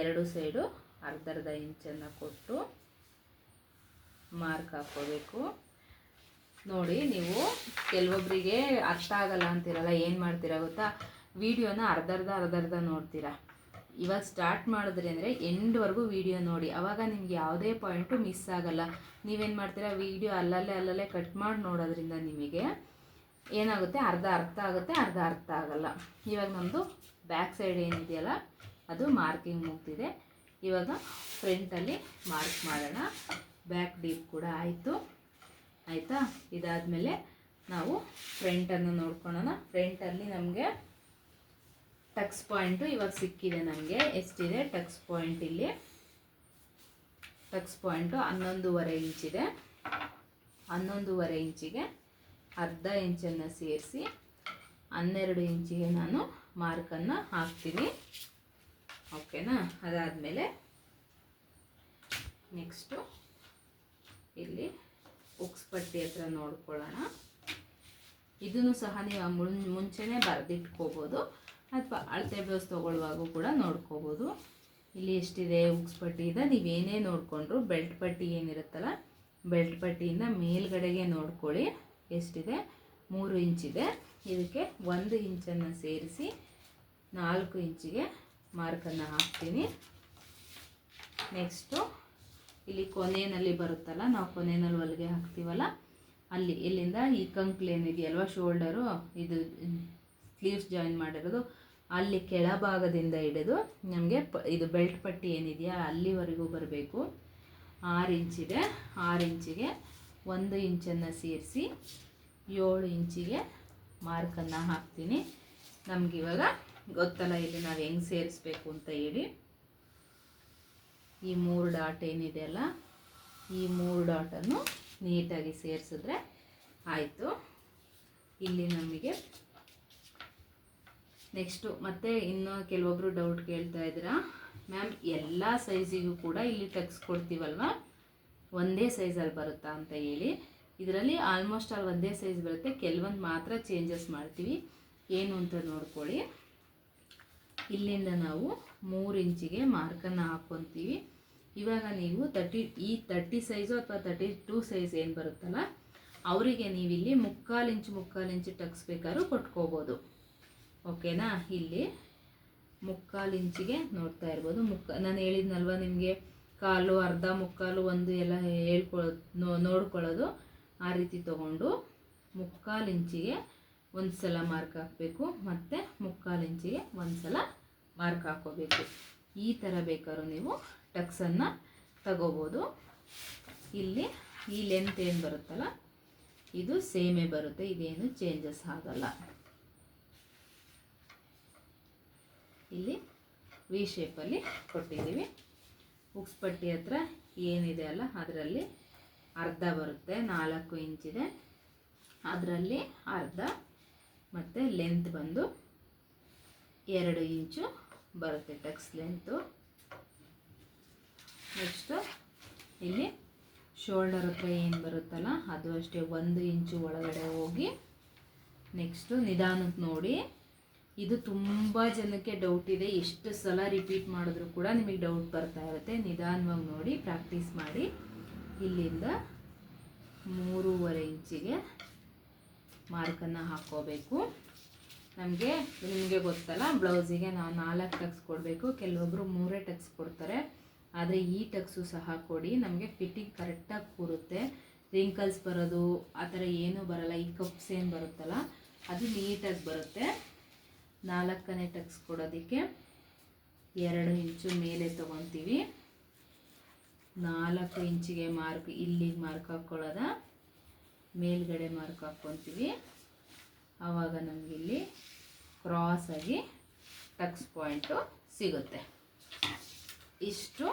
ಎರಡು ಸೈಡು ಅರ್ಧರ್ಧ ಅರ್ಧ ಇಂಚನ್ನು ಕೊಟ್ಟು ಮಾರ್ಕ್ ಹಾಕ್ಕೋಬೇಕು. ನೋಡಿ, ನೀವು ಕೆಲವೊಬ್ಬರಿಗೆ ಅರ್ಥ ಆಗಲ್ಲ ಅಂತಿರಲ್ಲ, ಏನು ಮಾಡ್ತೀರಾ ಗೊತ್ತಾ? ವಿಡಿಯೋನ ಅರ್ಧ ಅರ್ಧ ಅರ್ಧ ಅರ್ಧ ನೋಡ್ತೀರಾ. ಇವಾಗ ಸ್ಟಾರ್ಟ್ ಮಾಡಿದ್ರಿ ಅಂದರೆ ಎಂಡ್ವರೆಗೂ ವಿಡಿಯೋ ನೋಡಿ. ಅವಾಗ ನಿಮ್ಗೆ ಯಾವುದೇ ಪಾಯಿಂಟು ಮಿಸ್ ಆಗಲ್ಲ. ನೀವೇನು ಮಾಡ್ತೀರಾ? ವಿಡಿಯೋ ಅಲ್ಲಲ್ಲೇ ಅಲ್ಲಲ್ಲೇ ಕಟ್ ಮಾಡಿ ನೋಡೋದ್ರಿಂದ ನಿಮಗೆ ಏನಾಗುತ್ತೆ? ಅರ್ಧ ಅರ್ಥ ಆಗುತ್ತೆ, ಅರ್ಧ ಅರ್ಥ ಆಗಲ್ಲ. ಇವಾಗ ನಮ್ಮದು ಬ್ಯಾಕ್ ಸೈಡ್ ಏನಿದೆಯಲ್ಲ, ಅದು ಮಾರ್ಕಿಂಗ್ ಮುಗ್ದಿದೆ. ಇವಾಗ ಫ್ರಂಟಲ್ಲಿ ಮಾರ್ಕ್ ಮಾಡೋಣ. ಬ್ಯಾಕ್ ಡೀಪ್ ಕೂಡ ಆಯಿತು. ಆಯಿತಾ? ಇದಾದಮೇಲೆ ನಾವು ಫ್ರಂಟನ್ನು ನೋಡ್ಕೊಳ್ಳೋಣ ಫ್ರಂಟಲ್ಲಿ ನಮಗೆ ಟಕ್ಸ್ ಪಾಯಿಂಟು ಇವಾಗ ಸಿಕ್ಕಿದೆ ನಮಗೆ. ಎಷ್ಟಿದೆ? ಟಕ್ಸ್ ಪಾಯಿಂಟ್ ಇಲ್ಲಿ. ಟಕ್ಸ್ ಪಾಯಿಂಟು ಹನ್ನೊಂದೂವರೆ ಇಂಚಿದೆ. ಹನ್ನೊಂದೂವರೆ ಇಂಚಿಗೆ ಅರ್ಧ ಇಂಚನ್ನು ಸೇರಿಸಿ ಹನ್ನೆರಡು ಇಂಚಿಗೆ ನಾನು ಮಾರ್ಕನ್ನು ಹಾಕ್ತೀನಿ. ಓಕೆನಾ? ಅದಾದಮೇಲೆ ನೆಕ್ಸ್ಟು ಇಲ್ಲಿ ಉಕ್ಸ್ ಪಟ್ಟಿ ಹತ್ರ ನೋಡ್ಕೊಳ್ಳೋಣ. ಇದನ್ನು ಸಹ ನೀವು ಮುನ್ ಮುಂಚೆನೇ ಬರೆದಿಟ್ಕೋಬೋದು. ಅಥವಾ ಅಳತೆ ಬ್ಲೌಸ್ ತೊಗೊಳ್ಳುವಾಗೂ ಕೂಡ ನೋಡ್ಕೋಬೋದು. ಇಲ್ಲಿ ಎಷ್ಟಿದೆ ಉಕ್ಸ್ ಪಟ್ಟಿ ಇದೆ ನೀವೇನೇ ನೋಡಿಕೊಂಡ್ರು ಬೆಲ್ಟ್ ಪಟ್ಟಿ ಏನಿರುತ್ತಲ್ಲ, ಬೆಲ್ಟ್ ಪಟ್ಟಿಯಿಂದ ಮೇಲ್ಗಡೆಗೆ ನೋಡ್ಕೊಳ್ಳಿ. ಎಷ್ಟಿದೆ? ಮೂರು ಇಂಚಿದೆ. ಇದಕ್ಕೆ ಒಂದು ಇಂಚನ್ನು ಸೇರಿಸಿ ನಾಲ್ಕು ಇಂಚಿಗೆ ಮಾರ್ಕನ್ನು ಹಾಕ್ತೀನಿ. ನೆಕ್ಸ್ಟು, ಇಲ್ಲಿ ಕೊನೆಯಲ್ಲಿ ಬರುತ್ತಲ್ಲ, ನಾವು ಕೊನೆಯಲ್ಲಿ ಹೊಲಿಗೆ ಹಾಕ್ತೀವಲ್ಲ, ಅಲ್ಲಿ, ಇಲ್ಲಿಂದ ಈ ಕಂಕ್ಲು ಏನಿದೆಯಲ್ವ ಶೋಲ್ಡರು ಇದು ಸ್ಲೀವ್ಸ್ ಜಾಯಿನ್ ಮಾಡಿರೋದು, ಅಲ್ಲಿ ಕೆಳಭಾಗದಿಂದ ಹಿಡಿದು ನಮಗೆ ಪ, ಇದು ಬೆಲ್ಟ್ ಪಟ್ಟಿ ಏನಿದೆಯಾ, ಅಲ್ಲಿವರೆಗೂ ಬರಬೇಕು. ಆರು ಇಂಚಿದೆ. ಆರು ಇಂಚಿಗೆ ಒಂದು ಇಂಚನ್ನು ಸೇರಿಸಿ ಏಳು ಇಂಚಿಗೆ ಮಾರ್ಕನ್ನು ಹಾಕ್ತೀನಿ. ನಮಗಿವಾಗ ಗೊತ್ತಲ್ಲ, ಇಲ್ಲಿ ನಾವು ಹೆಂಗೆ ಸೇರಿಸ್ಬೇಕು ಅಂತ ಹೇಳಿ. ಈ ಮೂರು ಡಾಟ್ ಏನಿದೆ ಅಲ್ಲ, ಈ ಮೂರು ಡಾಟನ್ನು ನೀಟಾಗಿ ಸೇರಿಸಿದ್ರೆ ಆಯಿತು. ಇಲ್ಲಿ ನಮಗೆ ನೆಕ್ಸ್ಟು, ಮತ್ತೆ ಇನ್ನೂ ಕೆಲವೊಬ್ಬರು ಡೌಟ್ ಕೇಳ್ತಾ ಇದ್ದೀರಾ? ಮ್ಯಾಮ್, ಎಲ್ಲ ಸೈಜಿಗೂ ಕೂಡ ಇಲ್ಲಿ ತೆಗ್ಸ್ಕೊಡ್ತೀವಲ್ವ? ಒಂದೇ ಸೈಜಲ್ಲಿ ಬರುತ್ತಾ ಅಂತ ಹೇಳಿ. ಇದರಲ್ಲಿ ಆಲ್ಮೋಸ್ಟ್ ಆಲ್ ಒಂದೇ ಸೈಜ್ ಬರುತ್ತೆ. ಕೆಲವೊಂದು ಮಾತ್ರ ಚೇಂಜಸ್ ಮಾಡ್ತೀವಿ. ಏನು ಅಂತ ನೋಡ್ಕೊಳ್ಳಿ. ಇಲ್ಲಿಂದ ನಾವು ಮೂರು ಇಂಚಿಗೆ ಮಾರ್ಕನ್ನು ಹಾಕ್ಕೊತೀವಿ ಇವಾಗ ನೀವು ತರ್ಟಿ ಈ ತರ್ಟಿ ಸೈಜು ಅಥವಾ ತರ್ಟಿ ಟೂ ಸೈಜ್ ಏನು ಬರುತ್ತಲ್ಲ, ಅವರಿಗೆ ನೀವಿಲ್ಲಿ ಮುಕ್ಕಾಲು ಇಂಚು ಮುಕ್ಕಾಲು ಇಂಚು ಟಕ್ಸ್ಬೇಕಾದ್ರೂ ಕೊಟ್ಕೋಬೋದು. ಓಕೆನಾ? ಇಲ್ಲಿ ಮುಕ್ಕಾಲು ಇಂಚಿಗೆ ನೋಡ್ತಾ ಇರ್ಬೋದು. ಮುಕ್ಕ ನಾನು ಹೇಳಿದ್ನಲ್ವ ನಿಮಗೆ? ಕಾಲು, ಅರ್ಧ ಮುಕ್ಕಾಲು ಒಂದು ಎಲ್ಲ ಹೇಳ್ಕೊಳ್ಳೋದು ನೋ, ನೋಡ್ಕೊಳ್ಳೋದು ಆ ರೀತಿ ತಗೊಂಡು ಮುಕ್ಕಾಲು ಇಂಚಿಗೆ ಒಂದು ಸಲ ಮಾರ್ಕ್ ಹಾಕಬೇಕು. ಮತ್ತು ಮುಕ್ಕಾಲು ಇಂಚಿಗೆ ಒಂದು ಸಲ ಮಾರ್ಕ್ ಹಾಕೋಬೇಕು. ಈ ಥರ ಬೇಕಾದ್ರೂ ನೀವು ಟಕ್ಸನ್ನು ತಗೋಬೋದು. ಇಲ್ಲಿ ಈ ಲೆಂತ್ ಏನು ಬರುತ್ತಲ್ಲ, ಇದು ಸೇಮೇ ಬರುತ್ತೆ. ಇದೇನು ಚೇಂಜಸ್ ಆಗಲ್ಲ. ಇಲ್ಲಿ ವಿ ಶೇಪಲ್ಲಿ ಕೊಟ್ಟಿದ್ದೀವಿ. ಉಕ್ಸ್ ಪಟ್ಟಿ ಹತ್ರ ಏನಿದೆ ಅಲ್ಲ, ಅದರಲ್ಲಿ ಅರ್ಧ ಬರುತ್ತೆ, ನಾಲ್ಕು ಇಂಚಿದೆ ಅದರಲ್ಲಿ ಅರ್ಧ ಮತ್ತು ಲೆಂತ್ ಬಂದು ಎರಡು ಇಂಚು ಬರುತ್ತೆ ಟಕ್ಸ್ ಲೆಂತು ನೆಕ್ಸ್ಟು ಇಲ್ಲಿ ಶೋಲ್ಡರ್ ಹತ್ರ ಏನು ಬರುತ್ತಲ್ಲ, ಅದು ಅಷ್ಟೇ ಒಂದು ಇಂಚು ಒಳಗಡೆ ಹೋಗಿ ನೆಕ್ಸ್ಟು ನಿಧಾನಕ್ಕೆ ನೋಡಿ. ಇದು ತುಂಬ ಜನಕ್ಕೆ ಡೌಟ್ ಇದೆ. ಎಷ್ಟು ಸಲ ರಿಪೀಟ್ ಮಾಡಿದ್ರು ಕೂಡ ನಿಮಗೆ ಡೌಟ್ ಬರ್ತಾ ಇರುತ್ತೆ. ನಿಧಾನವಾಗಿ ನೋಡಿ ಪ್ರಾಕ್ಟೀಸ್ ಮಾಡಿ. ಇಲ್ಲಿಂದ ಮೂರುವರೆ ಇಂಚಿಗೆ ಮಾರ್ಕನ್ನು ಹಾಕ್ಕೋಬೇಕು. ನಮಗೆ, ನಿಮಗೆ ಗೊತ್ತಲ್ಲ, ಬ್ಲೌಸಿಗೆ ನಾವು ನಾಲ್ಕು ಟಕ್ಸ್ ಕೊಡಬೇಕು. ಕೆಲವೊಬ್ಬರು ಮೂರೇ ಟಕ್ಸ್ ಕೊಡ್ತಾರೆ. ಆದರೆ ಈ ಟಕ್ಸು ಸಹ ಕೊಡಿ. ನಮಗೆ ಫಿಟ್ಟಿಂಗ್ ಕರೆಕ್ಟಾಗಿ ಕೂರುತ್ತೆ. ರಿಂಕಲ್ಸ್ ಬರೋದು, ಆ ಥರ ಏನೂ ಬರಲ್ಲ. ಈ ಕಪ್ಸ್ ಏನು ಬರುತ್ತಲ್ಲ, ಅದು ನೀಟಾಗಿ ಬರುತ್ತೆ. ನಾಲ್ಕನೇ ಟಕ್ಸ್ ಕೊಡೋದಕ್ಕೆ ಎರಡು ಇಂಚು ಮೇಲೆ ತೊಗೊತೀವಿ. ನಾಲ್ಕು ಇಂಚಿಗೆ ಮಾರ್ಕ್ ಇಲ್ಲಿಗೆ ಮಾರ್ಕ್ ಹಾಕ್ಕೊಳ್ಳೋದ ಮೇಲ್ಗಡೆ ಮಾರ್ಕ್ ಹಾಕ್ಕೊತೀವಿ ಆವಾಗ ನಮಗಿಲ್ಲಿ ಕ್ರಾಸಾಗಿ ಟಕ್ಸ್ ಪಾಯಿಂಟು ಸಿಗುತ್ತೆ. ಇಷ್ಟು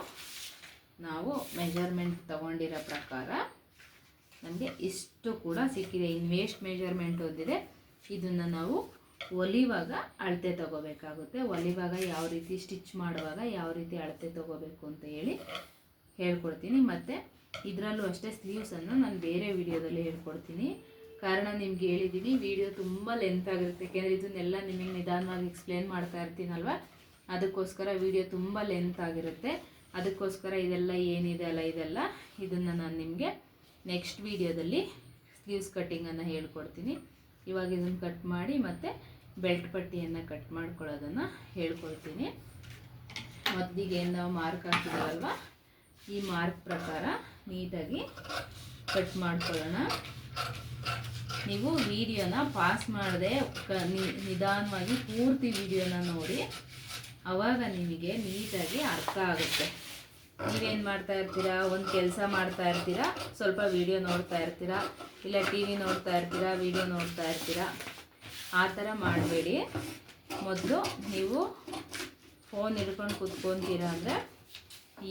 ನಾವು ಮೆಜರ್ಮೆಂಟ್ ತಗೊಂಡಿರೋ ಪ್ರಕಾರ ನಮಗೆ ಇಷ್ಟು ಕೂಡ ಸಿಕ್ಕಿದೆ. ಇನ್ನು ವೇಸ್ಟ್ ಮೆಜರ್ಮೆಂಟ್ ಒಂದಿದೆ. ಇದನ್ನು ನಾವು ಒಲಿವಾಗ ಅಳತೆ ತಗೋಬೇಕಾಗುತ್ತೆ. ಒಲಿವಾಗ ಯಾವ ರೀತಿ ಸ್ಟಿಚ್ ಮಾಡುವಾಗ ಯಾವ ರೀತಿ ಅಳತೆ ತಗೋಬೇಕು ಅಂತ ಹೇಳಿ ಹೇಳ್ಕೊಡ್ತೀನಿ. ಮತ್ತು ಇದರಲ್ಲೂ ಅಷ್ಟೇ ಸ್ಲೀವ್ಸನ್ನು ನಾನು ಬೇರೆ ವಿಡಿಯೋದಲ್ಲಿ ಹೇಳ್ಕೊಡ್ತೀನಿ. ಕಾರಣ ನಿಮ್ಗೆ ಹೇಳಿದ್ದೀನಿ ವಿಡಿಯೋ ತುಂಬ ಲೆಂತ್ ಆಗಿರುತ್ತೆ. ಯಾಕೆಂದರೆ ಇದನ್ನೆಲ್ಲ ನಿಮಗೆ ನಿಧಾನವಾಗಿ ಎಕ್ಸ್ಪ್ಲೇನ್ ಮಾಡ್ತಾ ಇರ್ತೀನಲ್ವ? ಅದಕ್ಕೋಸ್ಕರ ವಿಡಿಯೋ ತುಂಬ ಲೆಂತ್ ಆಗಿರುತ್ತೆ. ಅದಕ್ಕೋಸ್ಕರ ಇದೆಲ್ಲ ಏನಿದೆ ಅಲ್ಲ ಇದೆಲ್ಲ, ಇದನ್ನು ನಾನು ನಿಮಗೆ ನೆಕ್ಸ್ಟ್ ವಿಡಿಯೋದಲ್ಲಿ ಸ್ಲೀವ್ಸ್ ಕಟ್ಟಿಂಗನ್ನು ಹೇಳ್ಕೊಡ್ತೀನಿ. ಇವಾಗ ಇದನ್ನು ಕಟ್ ಮಾಡಿ ಮತ್ತು ಬೆಲ್ಟ್ ಪಟ್ಟಿಯನ್ನು ಕಟ್ ಮಾಡ್ಕೊಳ್ಳೋದನ್ನು ಹೇಳ್ಕೊಳ್ತೀನಿ ಮೊದಲಿಗೆ ಏನು ನಾವು ಮಾರ್ಕ್ ಹಾಕಿದ್ದೀವಲ್ವ ಈ ಮಾರ್ಕ್ ಪ್ರಕಾರ ನೀಟಾಗಿ ಕಟ್ ಮಾಡ್ಕೊಳ್ಳೋಣ. ನೀವು ವಿಡಿಯೋನ ಪಾಸ್ ಮಾಡದೆ ನಿಧಾನವಾಗಿ ಪೂರ್ತಿ ವಿಡಿಯೋನ ನೋಡಿ ಆವಾಗ ನಿಮಗೆ ನೀಟಾಗಿ ಅರ್ಥ ಆಗುತ್ತೆ. ನೀವೇನು ಮಾಡ್ತಾ ಇರ್ತೀರಾ? ಒಂದು ಕೆಲಸ ಮಾಡ್ತಾ ಇರ್ತೀರಾ? ಸ್ವಲ್ಪ ವಿಡಿಯೋ ನೋಡ್ತಾ ಇರ್ತೀರಾ? ಇಲ್ಲ ಟಿ ವಿ ನೋಡ್ತಾ ಇರ್ತೀರಾ? ವಿಡಿಯೋ ನೋಡ್ತಾ ಇರ್ತೀರಾ? ಆ ಥರ ಮಾಡಬೇಡಿ. ಮೊದಲು ನೀವು ಫೋನ್ ಹಿಡ್ಕೊಂಡು ಕೂತ್ಕೊತೀರ ಅಂದರೆ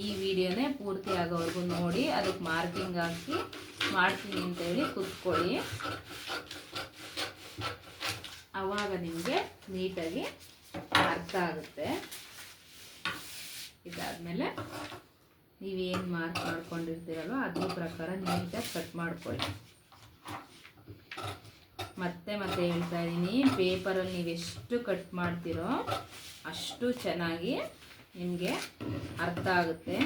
ಈ ವಿಡಿಯೋನೇ ಪೂರ್ತಿ ಆಗೋವರೆಗೂ ನೋಡಿ, ಅದಕ್ಕೆ ಮಾರ್ಕಿಂಗ್ ಹಾಕಿ ಮಾಡ್ತೀನಿ ಅಂತೇಳಿ ಕುತ್ಕೊಳ್ಳಿ. ಆವಾಗ ನಿಮಗೆ ನೀಟಾಗಿ ಅರ್ಥ ಆಗುತ್ತೆ. ಇದಾದಮೇಲೆ ನೀವೇನು ಮಾರ್ಕ್ ಮಾಡ್ಕೊಂಡಿರ್ತೀರಲ್ವ, ಅದ್ರ ಪ್ರಕಾರ ನೀಟಾಗಿ ಕಟ್ ಮಾಡ್ಕೊಳ್ಳಿ. ಮತ್ತೆ ಮತ್ತೆ ಹೇಳ್ತಾ ಇದ್ದೀನಿ. ಪೇಪರಲ್ಲಿ ನೀವು ಎಷ್ಟು ಕಟ್ ಮಾಡ್ತೀರೋ ಅಷ್ಟು ಚೆನ್ನಾಗಿ ನಿಮಗೆ ಅರ್ಥ ಆಗುತ್ತೆ.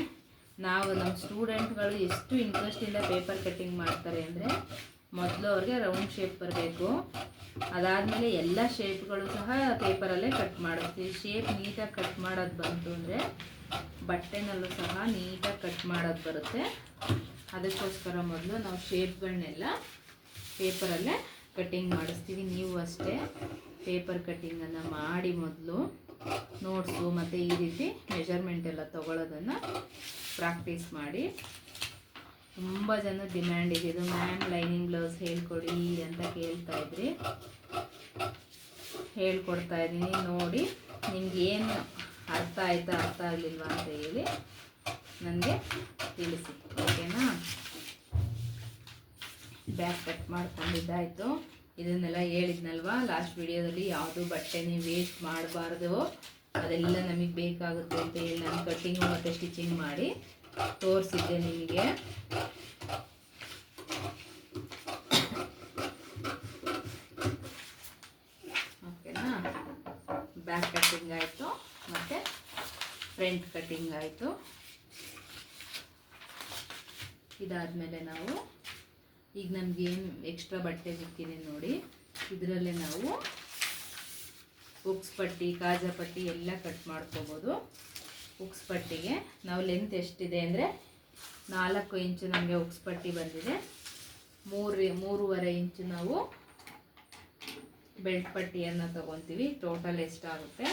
ನಾವು ನಮ್ಮ ಸ್ಟೂಡೆಂಟ್ಗಳು ಎಷ್ಟು ಇಂಟ್ರೆಸ್ಟಿಂದ ಪೇಪರ್ ಕಟ್ಟಿಂಗ್ ಮಾಡ್ತಾರೆ ಅಂದರೆ ಮೊದಲು ಅವ್ರಿಗೆ ರೌಂಡ್ ಶೇಪ್ ಬರಬೇಕು. ಅದಾದಮೇಲೆ ಎಲ್ಲ ಶೇಪ್ಗಳು ಸಹ ಪೇಪರಲ್ಲೇ ಕಟ್ ಮಾಡಿಸ್ತೀವಿ ಶೇಪ್ ನೀಟಾಗಿ ಕಟ್ ಮಾಡೋದು ಬಂತು ಅಂದರೆ ಬಟ್ಟೆನಲ್ಲೂ ಸಹ ನೀಟಾಗಿ ಕಟ್ ಮಾಡೋದು ಬರುತ್ತೆ. ಅದಕ್ಕೋಸ್ಕರ ಮೊದಲು ನಾವು ಶೇಪ್ಗಳನ್ನೆಲ್ಲ ಪೇಪರಲ್ಲೇ ಕಟ್ಟಿಂಗ್ ಮಾಡಿಸ್ತೀವಿ, ನೀವು ಅಷ್ಟೇ ಪೇಪರ್ ಕಟ್ಟಿಂಗನ್ನು ಮಾಡಿ ಮೊದಲು ನೋಟ್ಸು ಮತ್ತು ಈ ರೀತಿ ಮೆಜರ್ಮೆಂಟ್ ಎಲ್ಲ ತೊಗೊಳೋದನ್ನು ಪ್ರಾಕ್ಟೀಸ್ ಮಾಡಿ. ತುಂಬ ಜನ ಡಿಮ್ಯಾಂಡ್ ಇದೆ. ಇದು ಮ್ಯಾಮ್ ಲೈನಿಂಗ್ ಬ್ಲೌಸ್ ಹೇಳ್ಕೊಡಿ ಅಂತ ಕೇಳ್ತಾ ಇದ್ರಿ. ಹೇಳ್ಕೊಡ್ತಾ ಇದ್ದೀನಿ, ನೋಡಿ ನಿಮ್ಗೆ ಏನು ಅರ್ಥ ಆಯ್ತಾ, ಅರ್ಥ ಆಗಲಿಲ್ವಾ ಅಂತ ಹೇಳಿ ನನಗೆ ತಿಳಿಸಿ. ಓಕೆನಾ ಬ್ಯಾಕ್ ಕಟ್ ಮಾಡ್ಕೊಂಡಿದ್ದಾಯಿತು. ಇದನ್ನೆಲ್ಲ ಹೇಳಿದ್ನಲ್ವಾ? ಲಾಸ್ಟ್ ವಿಡಿಯೋದಲ್ಲಿ ಯಾವುದು ಬಟ್ಟೆ ನೀವು ವೇಸ್ಟ್ ಮಾಡಬಾರ್ದು. ಅದೆಲ್ಲ ನಮಗೆ ಬೇಕಾಗುತ್ತೆ ಅಂತ ಹೇಳಿ ನಾನು ಕಟ್ಟಿಂಗು ಮತ್ತು ಸ್ಟಿಚಿಂಗ್ ಮಾಡಿ ತೋರಿಸಿದ್ದೆ ನಿಮಗೆ. ಓಕೆನಾ? ಬ್ಯಾಕ್ ಕಟ್ಟಿಂಗ್ ಆಯಿತು ಮತ್ತು ಫ್ರಂಟ್ ಕಟ್ಟಿಂಗ್ ಆಯಿತು. ಇದಾದಮೇಲೆ ನಾವು ಈಗ ನಮ್ಗೆ ಏನು ಎಕ್ಸ್ಟ್ರಾ ಬಟ್ಟೆ ಸಿಕ್ಕಿದೆ ನೋಡಿ. ಇದರಲ್ಲೇ ನಾವು ಉಕ್ಸ್ ಪಟ್ಟಿ, ಕಾಜಾ ಪಟ್ಟಿ ಎಲ್ಲ ಕಟ್ ಮಾಡ್ಕೋಬೋದು. ಉಕ್ಸ್ ಪಟ್ಟಿಗೆ ನಾವು ಲೆಂತ್ ಎಷ್ಟಿದೆ ಅಂದರೆ ನಾಲ್ಕು ಇಂಚು ನಮಗೆ ಉಕ್ಸ್ ಪಟ್ಟಿ ಬಂದಿದೆ. ಮೂರು, ಮೂರುವರೆ ಇಂಚು ನಾವು ಬೆಲ್ಟ್ ಪಟ್ಟಿಯನ್ನು ತಗೊತೀವಿ. ಟೋಟಲ್ ಎಷ್ಟಾಗುತ್ತೆ?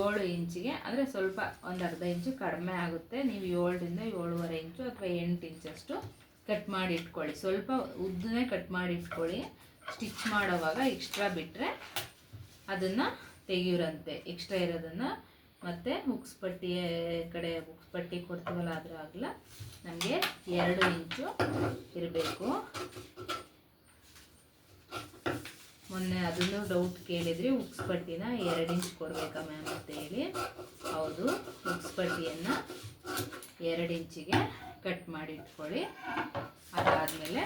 ಏಳು ಇಂಚಿಗೆ, ಅಂದರೆ ಸ್ವಲ್ಪ ಒಂದು ಅರ್ಧ ಇಂಚು ಕಡಿಮೆ ಆಗುತ್ತೆ. ನೀವು ಏಳರಿಂದ ಏಳುವರೆ ಇಂಚು ಅಥವಾ ಎಂಟು ಇಂಚಷ್ಟು ಕಟ್ ಮಾಡಿ ಇಟ್ಕೊಳ್ಳಿ. ಸ್ವಲ್ಪ ಉದ್ದನೇ ಕಟ್ ಮಾಡಿ ಇಟ್ಕೊಳ್ಳಿ. ಸ್ಟಿಚ್ ಮಾಡೋವಾಗ ಎಕ್ಸ್ಟ್ರಾ ಬಿಟ್ಟರೆ ಅದನ್ನು ತೆಗಿಯೋರಂತೆ. ಎಕ್ಸ್ಟ್ರಾ ಇರೋದನ್ನು ಮತ್ತು ಹುಕ್ಸ್ ಪಟ್ಟಿ ಕಡೆ ಹುಕ್ಸ್ ಪಟ್ಟಿ ಕೊಡ್ತೀವಲ್ಲ ಆದರೂ ಆಗಲ ನಮಗೆ ಎರಡು ಇಂಚು ಇರಬೇಕು. ಮೊನ್ನೆ ಅದನ್ನು ಡೌಟ್ ಕೇಳಿದ್ರಿ ಉಕ್ಸ್ ಪಟ್ಟಿನ ಎರಡು ಇಂಚ್ ಕೊಡಬೇಕಾ ಮ್ಯಾಮ್ ಅಂತ ಹೇಳಿ ಹೌದು ಉಕ್ಸ್ ಪಟ್ಟಿಯನ್ನು ಎರಡು ಇಂಚಿಗೆ ಕಟ್ ಮಾಡಿ ಇಟ್ಕೊಳ್ಳಿ. ಅದಾದಮೇಲೆ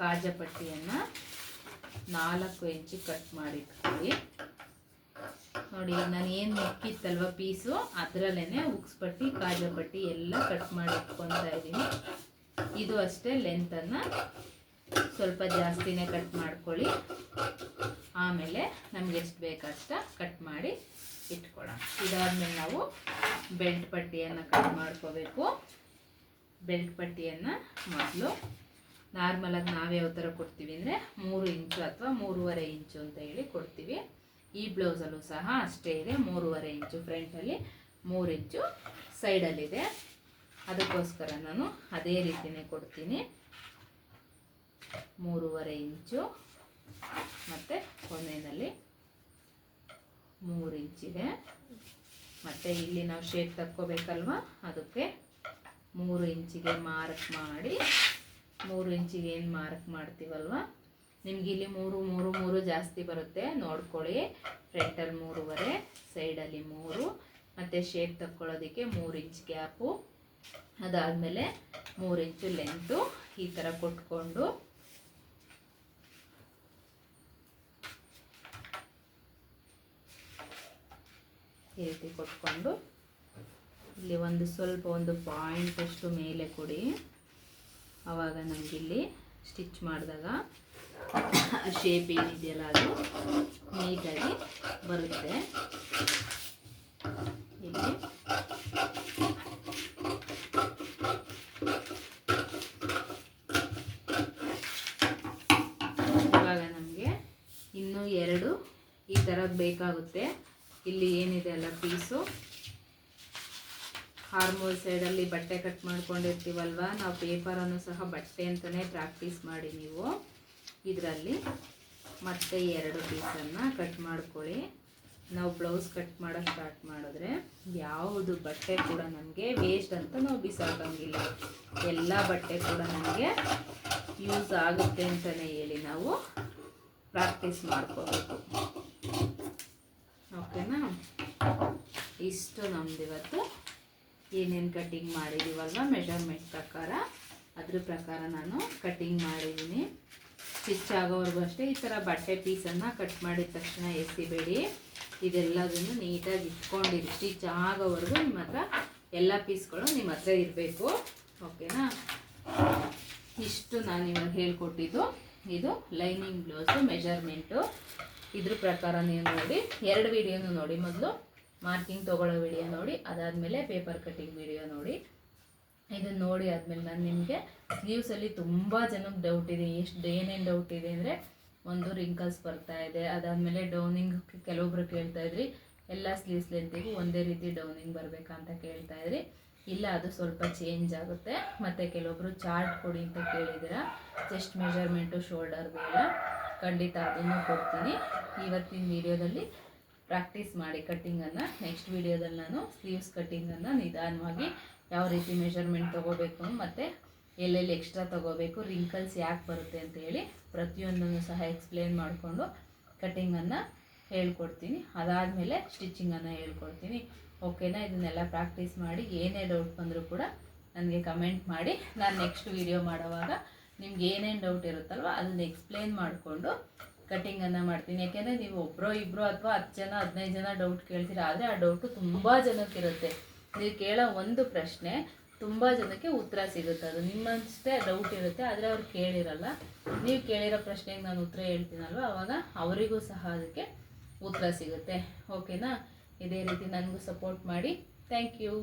ಕಾಜ ಪಟ್ಟಿಯನ್ನು ನಾಲ್ಕು ಇಂಚು ಕಟ್ ಮಾಡಿ ಇಟ್ಕೊಳ್ಳಿ. ನೋಡಿ, ನಾನು ಏನು ಮುಕ್ಕಿತ್ತಲ್ವ ಪೀಸು? ಅದರಲ್ಲೇ ಉಕ್ಸ್ಪಟ್ಟಿ ಕಾಜ ಪಟ್ಟಿ ಎಲ್ಲ ಕಟ್ ಮಾಡಿ ಇಟ್ಕೊತಾ ಇದ್ದೀನಿ. ಇದು ಅಷ್ಟೇ ಲೆಂತನ್ನು ಸ್ವಲ್ಪ ಜಾಸ್ತಿನೇ ಕಟ್ ಮಾಡ್ಕೊಳ್ಳಿ. ಆಮೇಲೆ ನಮ್ಗೆ ಎಷ್ಟು ಬೇಕಷ್ಟ ಕಟ್ ಮಾಡಿ ಇಟ್ಕೊಳ್ಳೋಣ. ಇದಾದ್ಮೇಲೆ ನಾವು ಬೆಲ್ಟ್ ಪಟ್ಟಿಯನ್ನು ಕಟ್ ಮಾಡ್ಕೋಬೇಕು. ಬೆಲ್ಟ್ ಪಟ್ಟಿಯನ್ನು ಮೊದಲು ನಾರ್ಮಲಾಗಿ ನಾವು ಯಾವ ಥರ ಕೊಡ್ತೀವಿ ಅಂದರೆ ಮೂರು ಇಂಚು ಅಥವಾ ಮೂರುವರೆ ಇಂಚು ಅಂತ ಹೇಳಿ ಕೊಡ್ತೀವಿ. ಈ ಬ್ಲೌಸಲ್ಲೂ ಸಹ ಅಷ್ಟೇ ಇದೆ, ಮೂರುವರೆ ಇಂಚು ಫ್ರಂಟಲ್ಲಿ ಮೂರು ಇಂಚು ಸೈಡಲ್ಲಿದೆ ಅದಕ್ಕೋಸ್ಕರ ನಾನು ಅದೇ ರೀತಿಯೇ ಕೊಡ್ತೀನಿ. ಮೂರುವರೆ ಇಂಚು ಮತ್ತು ಕೊನೆಯಲ್ಲಿ ಮೂರು ಇಂಚಿದೆ. ಮತ್ತು ಇಲ್ಲಿ ನಾವು ಶೇಪ್ ತಕ್ಕೋಬೇಕಲ್ವ? ಅದಕ್ಕೆ ಮೂರು ಇಂಚಿಗೆ ಮಾರ್ಕ್ ಮಾಡಿ, ಮೂರು ಇಂಚಿಗೆ ಏನು ಮಾರ್ಕ್ ಮಾಡ್ತೀವಲ್ವ? ನಿಮ್ಗೆ ಇಲ್ಲಿ ಮೂರು ಮೂರು ಮೂರು ಜಾಸ್ತಿ ಬರುತ್ತೆ. ನೋಡ್ಕೊಳ್ಳಿ. ಫ್ರಂಟಲ್ಲಿ ಮೂರುವರೆ ಸೈಡಲ್ಲಿ ಮೂರು. ಮತ್ತು ಶೇಪ್ ತಕ್ಕೊಳ್ಳೋದಕ್ಕೆ ಮೂರು ಇಂಚ್ ಗ್ಯಾಪು ಅದಾದಮೇಲೆ ಮೂರು ಇಂಚು ಲೆಂತು ಈ ಥರ ಕೊಟ್ಕೊಂಡು. ಈ ರೀತಿ ಕೊಟ್ಕೊಂಡು. ಇಲ್ಲಿ ಒಂದು ಸ್ವಲ್ಪ ಒಂದು ಪಾಯಿಂಟ್ ಅಷ್ಟು ಮೇಲೆ ಕೊಡಿ. ಆವಾಗ ನಮಗಿಲ್ಲಿ ಸ್ಟಿಚ್ ಮಾಡಿದಾಗ ಶೇಪ್ ಏನಿದೆಯಲ್ಲ ಅದು ನೀಟಾಗಿ ಬರುತ್ತೆ. ಇಲ್ಲಿ. ಇವಾಗ ನಮಗೆ ಇನ್ನೂ ಎರಡು ಈ ಥರದ್ದು ಬೇಕಾಗುತ್ತೆ. ಇಲ್ಲಿ ಏನಿದೆ ಅಲ್ಲ ಪೀಸು ಹಾರ್ಮೋಲ್ ಸೈಡಲ್ಲಿ ಬಟ್ಟೆ ಕಟ್ ಮಾಡ್ಕೊಂಡಿರ್ತೀವಲ್ವ? ನಾವು ಪೇಪರನ್ನು ಸಹ ಬಟ್ಟೆ ಅಂತಲೇ ಪ್ರಾಕ್ಟೀಸ್ ಮಾಡಿ ನೀವು. ಇದರಲ್ಲಿ ಮತ್ತೆ ಎರಡು ಪೀಸನ್ನು ಕಟ್ ಮಾಡ್ಕೊಳ್ಳಿ. ನಾವು ಬ್ಲೌಸ್ ಕಟ್ ಮಾಡೋಕ್ಕೆ ಸ್ಟಾರ್ಟ್ ಮಾಡಿದ್ರೆ ಯಾವುದು ಬಟ್ಟೆ ಕೂಡ ನಮಗೆ ವೇಸ್ಟ್ ಅಂತ ನಾವು ಬಿಸಾಕಂಗಿಲ್ಲ. ಎಲ್ಲ ಬಟ್ಟೆ ಕೂಡ ನಮಗೆ ಯೂಸ್ ಆಗುತ್ತೆ ಅಂತಲೇ ಹೇಳಿ ನಾವು ಪ್ರಾಕ್ಟೀಸ್ ಮಾಡ್ಕೋಬೇಕು. ಓಕೆನಾ ಇಷ್ಟು ನಮ್ದು ಇವತ್ತು. ಏನೇನು ಕಟ್ಟಿಂಗ್ ಮಾಡಿದ್ದೀವಲ್ವ ಮೆಷರ್ಮೆಂಟ್ ಪ್ರಕಾರ? ಅದ್ರ ಪ್ರಕಾರ ನಾನು ಕಟ್ಟಿಂಗ್ ಮಾಡಿದ್ದೀನಿ ಸ್ಟಿಚ್ ಆಗೋವರೆಗೂ ಅಷ್ಟೇ ಈ ಥರ ಬಟ್ಟೆ ಪೀಸನ್ನು ಕಟ್ ಮಾಡಿದ ತಕ್ಷಣ ಎಸಿಬೇಡಿ. ಇದೆಲ್ಲದನ್ನು ನೀಟಾಗಿ ಇಟ್ಕೊಂಡಿರಿ. ಸ್ಟಿಚ್ ಆಗೋವರೆಗೂ ನಿಮ್ಮ ಹತ್ರ ಎಲ್ಲ ಪೀಸ್ಗಳು ನಿಮ್ಮ ಹತ್ರ ಇರಬೇಕು. ಓಕೆನಾ ಇಷ್ಟು ನಾನು ಇವಾಗ ಹೇಳ್ಕೊಟ್ಟಿದ್ದು. ಇದು ಲೈನಿಂಗ್ ಬ್ಲೌಸು ಮೆಜರ್ಮೆಂಟು ಇದ್ರ ಪ್ರಕಾರ ನೀವು ನೋಡಿ, ಎರಡು ವಿಡಿಯೋನು ನೋಡಿ ಮೊದಲು. ಮಾರ್ಕಿಂಗ್ ತೊಗೊಳ್ಳೋ ವಿಡಿಯೋ ನೋಡಿ, ಅದಾದಮೇಲೆ ಪೇಪರ್ ಕಟ್ಟಿಂಗ್ ವಿಡಿಯೋ ನೋಡಿ. ಇದನ್ನು ನೋಡಿ ಆದಮೇಲೆ ನಾನು ನಿಮಗೆ ಸ್ಲೀವ್ಸಲ್ಲಿ ತುಂಬ ಜನಕ್ಕೆ ಡೌಟ್ ಇದೆ. ಎಷ್ಟು ಏನೇನು ಡೌಟ್ ಇದೆ ಅಂದರೆ, ಒಂದು ರಿಂಕಲ್ಸ್ ಬರ್ತಾ ಇದೆ. ಅದಾದಮೇಲೆ ಡೌನಿಂಗ್ ಕೆಲವೊಬ್ರು ಕೇಳ್ತಾ ಇದ್ರಿ, ಎಲ್ಲ ಸ್ಲೀವ್ಸ್ ಲೆಂತಿಗೂ ಒಂದೇ ರೀತಿ ಡೌನಿಂಗ್ ಬರಬೇಕಂತ ಕೇಳ್ತಾ ಇದ್ರಿ. ಇಲ್ಲ, ಅದು ಸ್ವಲ್ಪ ಚೇಂಜ್ ಆಗುತ್ತೆ. ಮತ್ತು ಕೆಲವೊಬ್ರು ಚಾರ್ಟ್ ಕೊಡಿ ಅಂತ ಕೇಳಿದ್ದೀರಾ. ಚೆಸ್ಟ್ ಮೆಜರ್ಮೆಂಟು ಶೋಲ್ಡರ್ದು ಖಂಡಿತ ಅದನ್ನು ಕೊಡ್ತೀನಿ. ಇವತ್ತಿನ ವಿಡಿಯೋದಲ್ಲಿ ಪ್ರಾಕ್ಟೀಸ್ ಮಾಡಿ ಕಟ್ಟಿಂಗನ್ನು ನೆಕ್ಸ್ಟ್ ವಿಡಿಯೋದಲ್ಲಿ ನಾನು ಸ್ಲೀವ್ಸ್ ಕಟ್ಟಿಂಗನ್ನು ನಿಧಾನವಾಗಿ ಯಾವ ರೀತಿ ಮೆಷರ್ಮೆಂಟ್ ತೊಗೋಬೇಕು ಮತ್ತು ಎಲ್ಲೆಲ್ಲಿ ಎಕ್ಸ್ಟ್ರಾ ತೊಗೋಬೇಕು ರಿಂಕಲ್ಸ್ ಯಾಕೆ ಬರುತ್ತೆ ಅಂತ ಹೇಳಿ ಪ್ರತಿಯೊಂದನ್ನು ಸಹ ಎಕ್ಸ್ಪ್ಲೇನ್ ಮಾಡಿಕೊಂಡು ಕಟ್ಟಿಂಗನ್ನು ಹೇಳ್ಕೊಡ್ತೀನಿ. ಅದಾದಮೇಲೆ ಸ್ಟಿಚಿಂಗನ್ನು ಹೇಳ್ಕೊಡ್ತೀನಿ. ಓಕೆನಾ ಇದನ್ನೆಲ್ಲ ಪ್ರಾಕ್ಟೀಸ್ ಮಾಡಿ ಏನೇ ಡೌಟ್ ಬಂದರೂ ಕೂಡ ನನಗೆ ಕಮೆಂಟ್ ಮಾಡಿ. ನಾನು ನೆಕ್ಸ್ಟ್ ವೀಡಿಯೋ ಮಾಡೋವಾಗ ನಿಮ್ಗೆ ಏನೇನು ಡೌಟ್ ಇರುತ್ತಲ್ವ ಅದನ್ನ ಎಕ್ಸ್ಪ್ಲೇನ್ ಮಾಡಿಕೊಂಡು ಕಟ್ಟಿಂಗನ್ನು ಮಾಡ್ತೀನಿ. ಯಾಕೆಂದರೆ ನೀವು ಒಬ್ಬರೋ ಇಬ್ಬರು ಅಥವಾ ಹತ್ತು ಜನ, ಹದಿನೈದು ಜನ ಡೌಟ್ ಕೇಳ್ತೀರಾ, ಆದರೆ ಆ ಡೌಟು ತುಂಬ ಜನಕ್ಕಿರುತ್ತೆ. ನೀವು ಕೇಳೋ ಒಂದು ಪ್ರಶ್ನೆ ತುಂಬ ಜನಕ್ಕೆ ಉತ್ತರ ಸಿಗುತ್ತೆ. ಅದು ನಿಮ್ಮಷ್ಟೇ ಡೌಟ್ ಇರುತ್ತೆ, ಆದರೆ ಅವ್ರು ಕೇಳಿರಲ್ಲ. ನೀವು ಕೇಳಿರೋ ಪ್ರಶ್ನೆಗೆ ನಾನು ಉತ್ತರ ಹೇಳ್ತೀನಲ್ವ? ಅವಾಗ ಅವರಿಗೂ ಸಹ ಅದಕ್ಕೆ ಉತ್ತರ ಸಿಗುತ್ತೆ. ಓಕೆನಾ? ಇದೇ ರೀತಿ ನನಗೂ ಸಪೋರ್ಟ್ ಮಾಡಿ. Thank you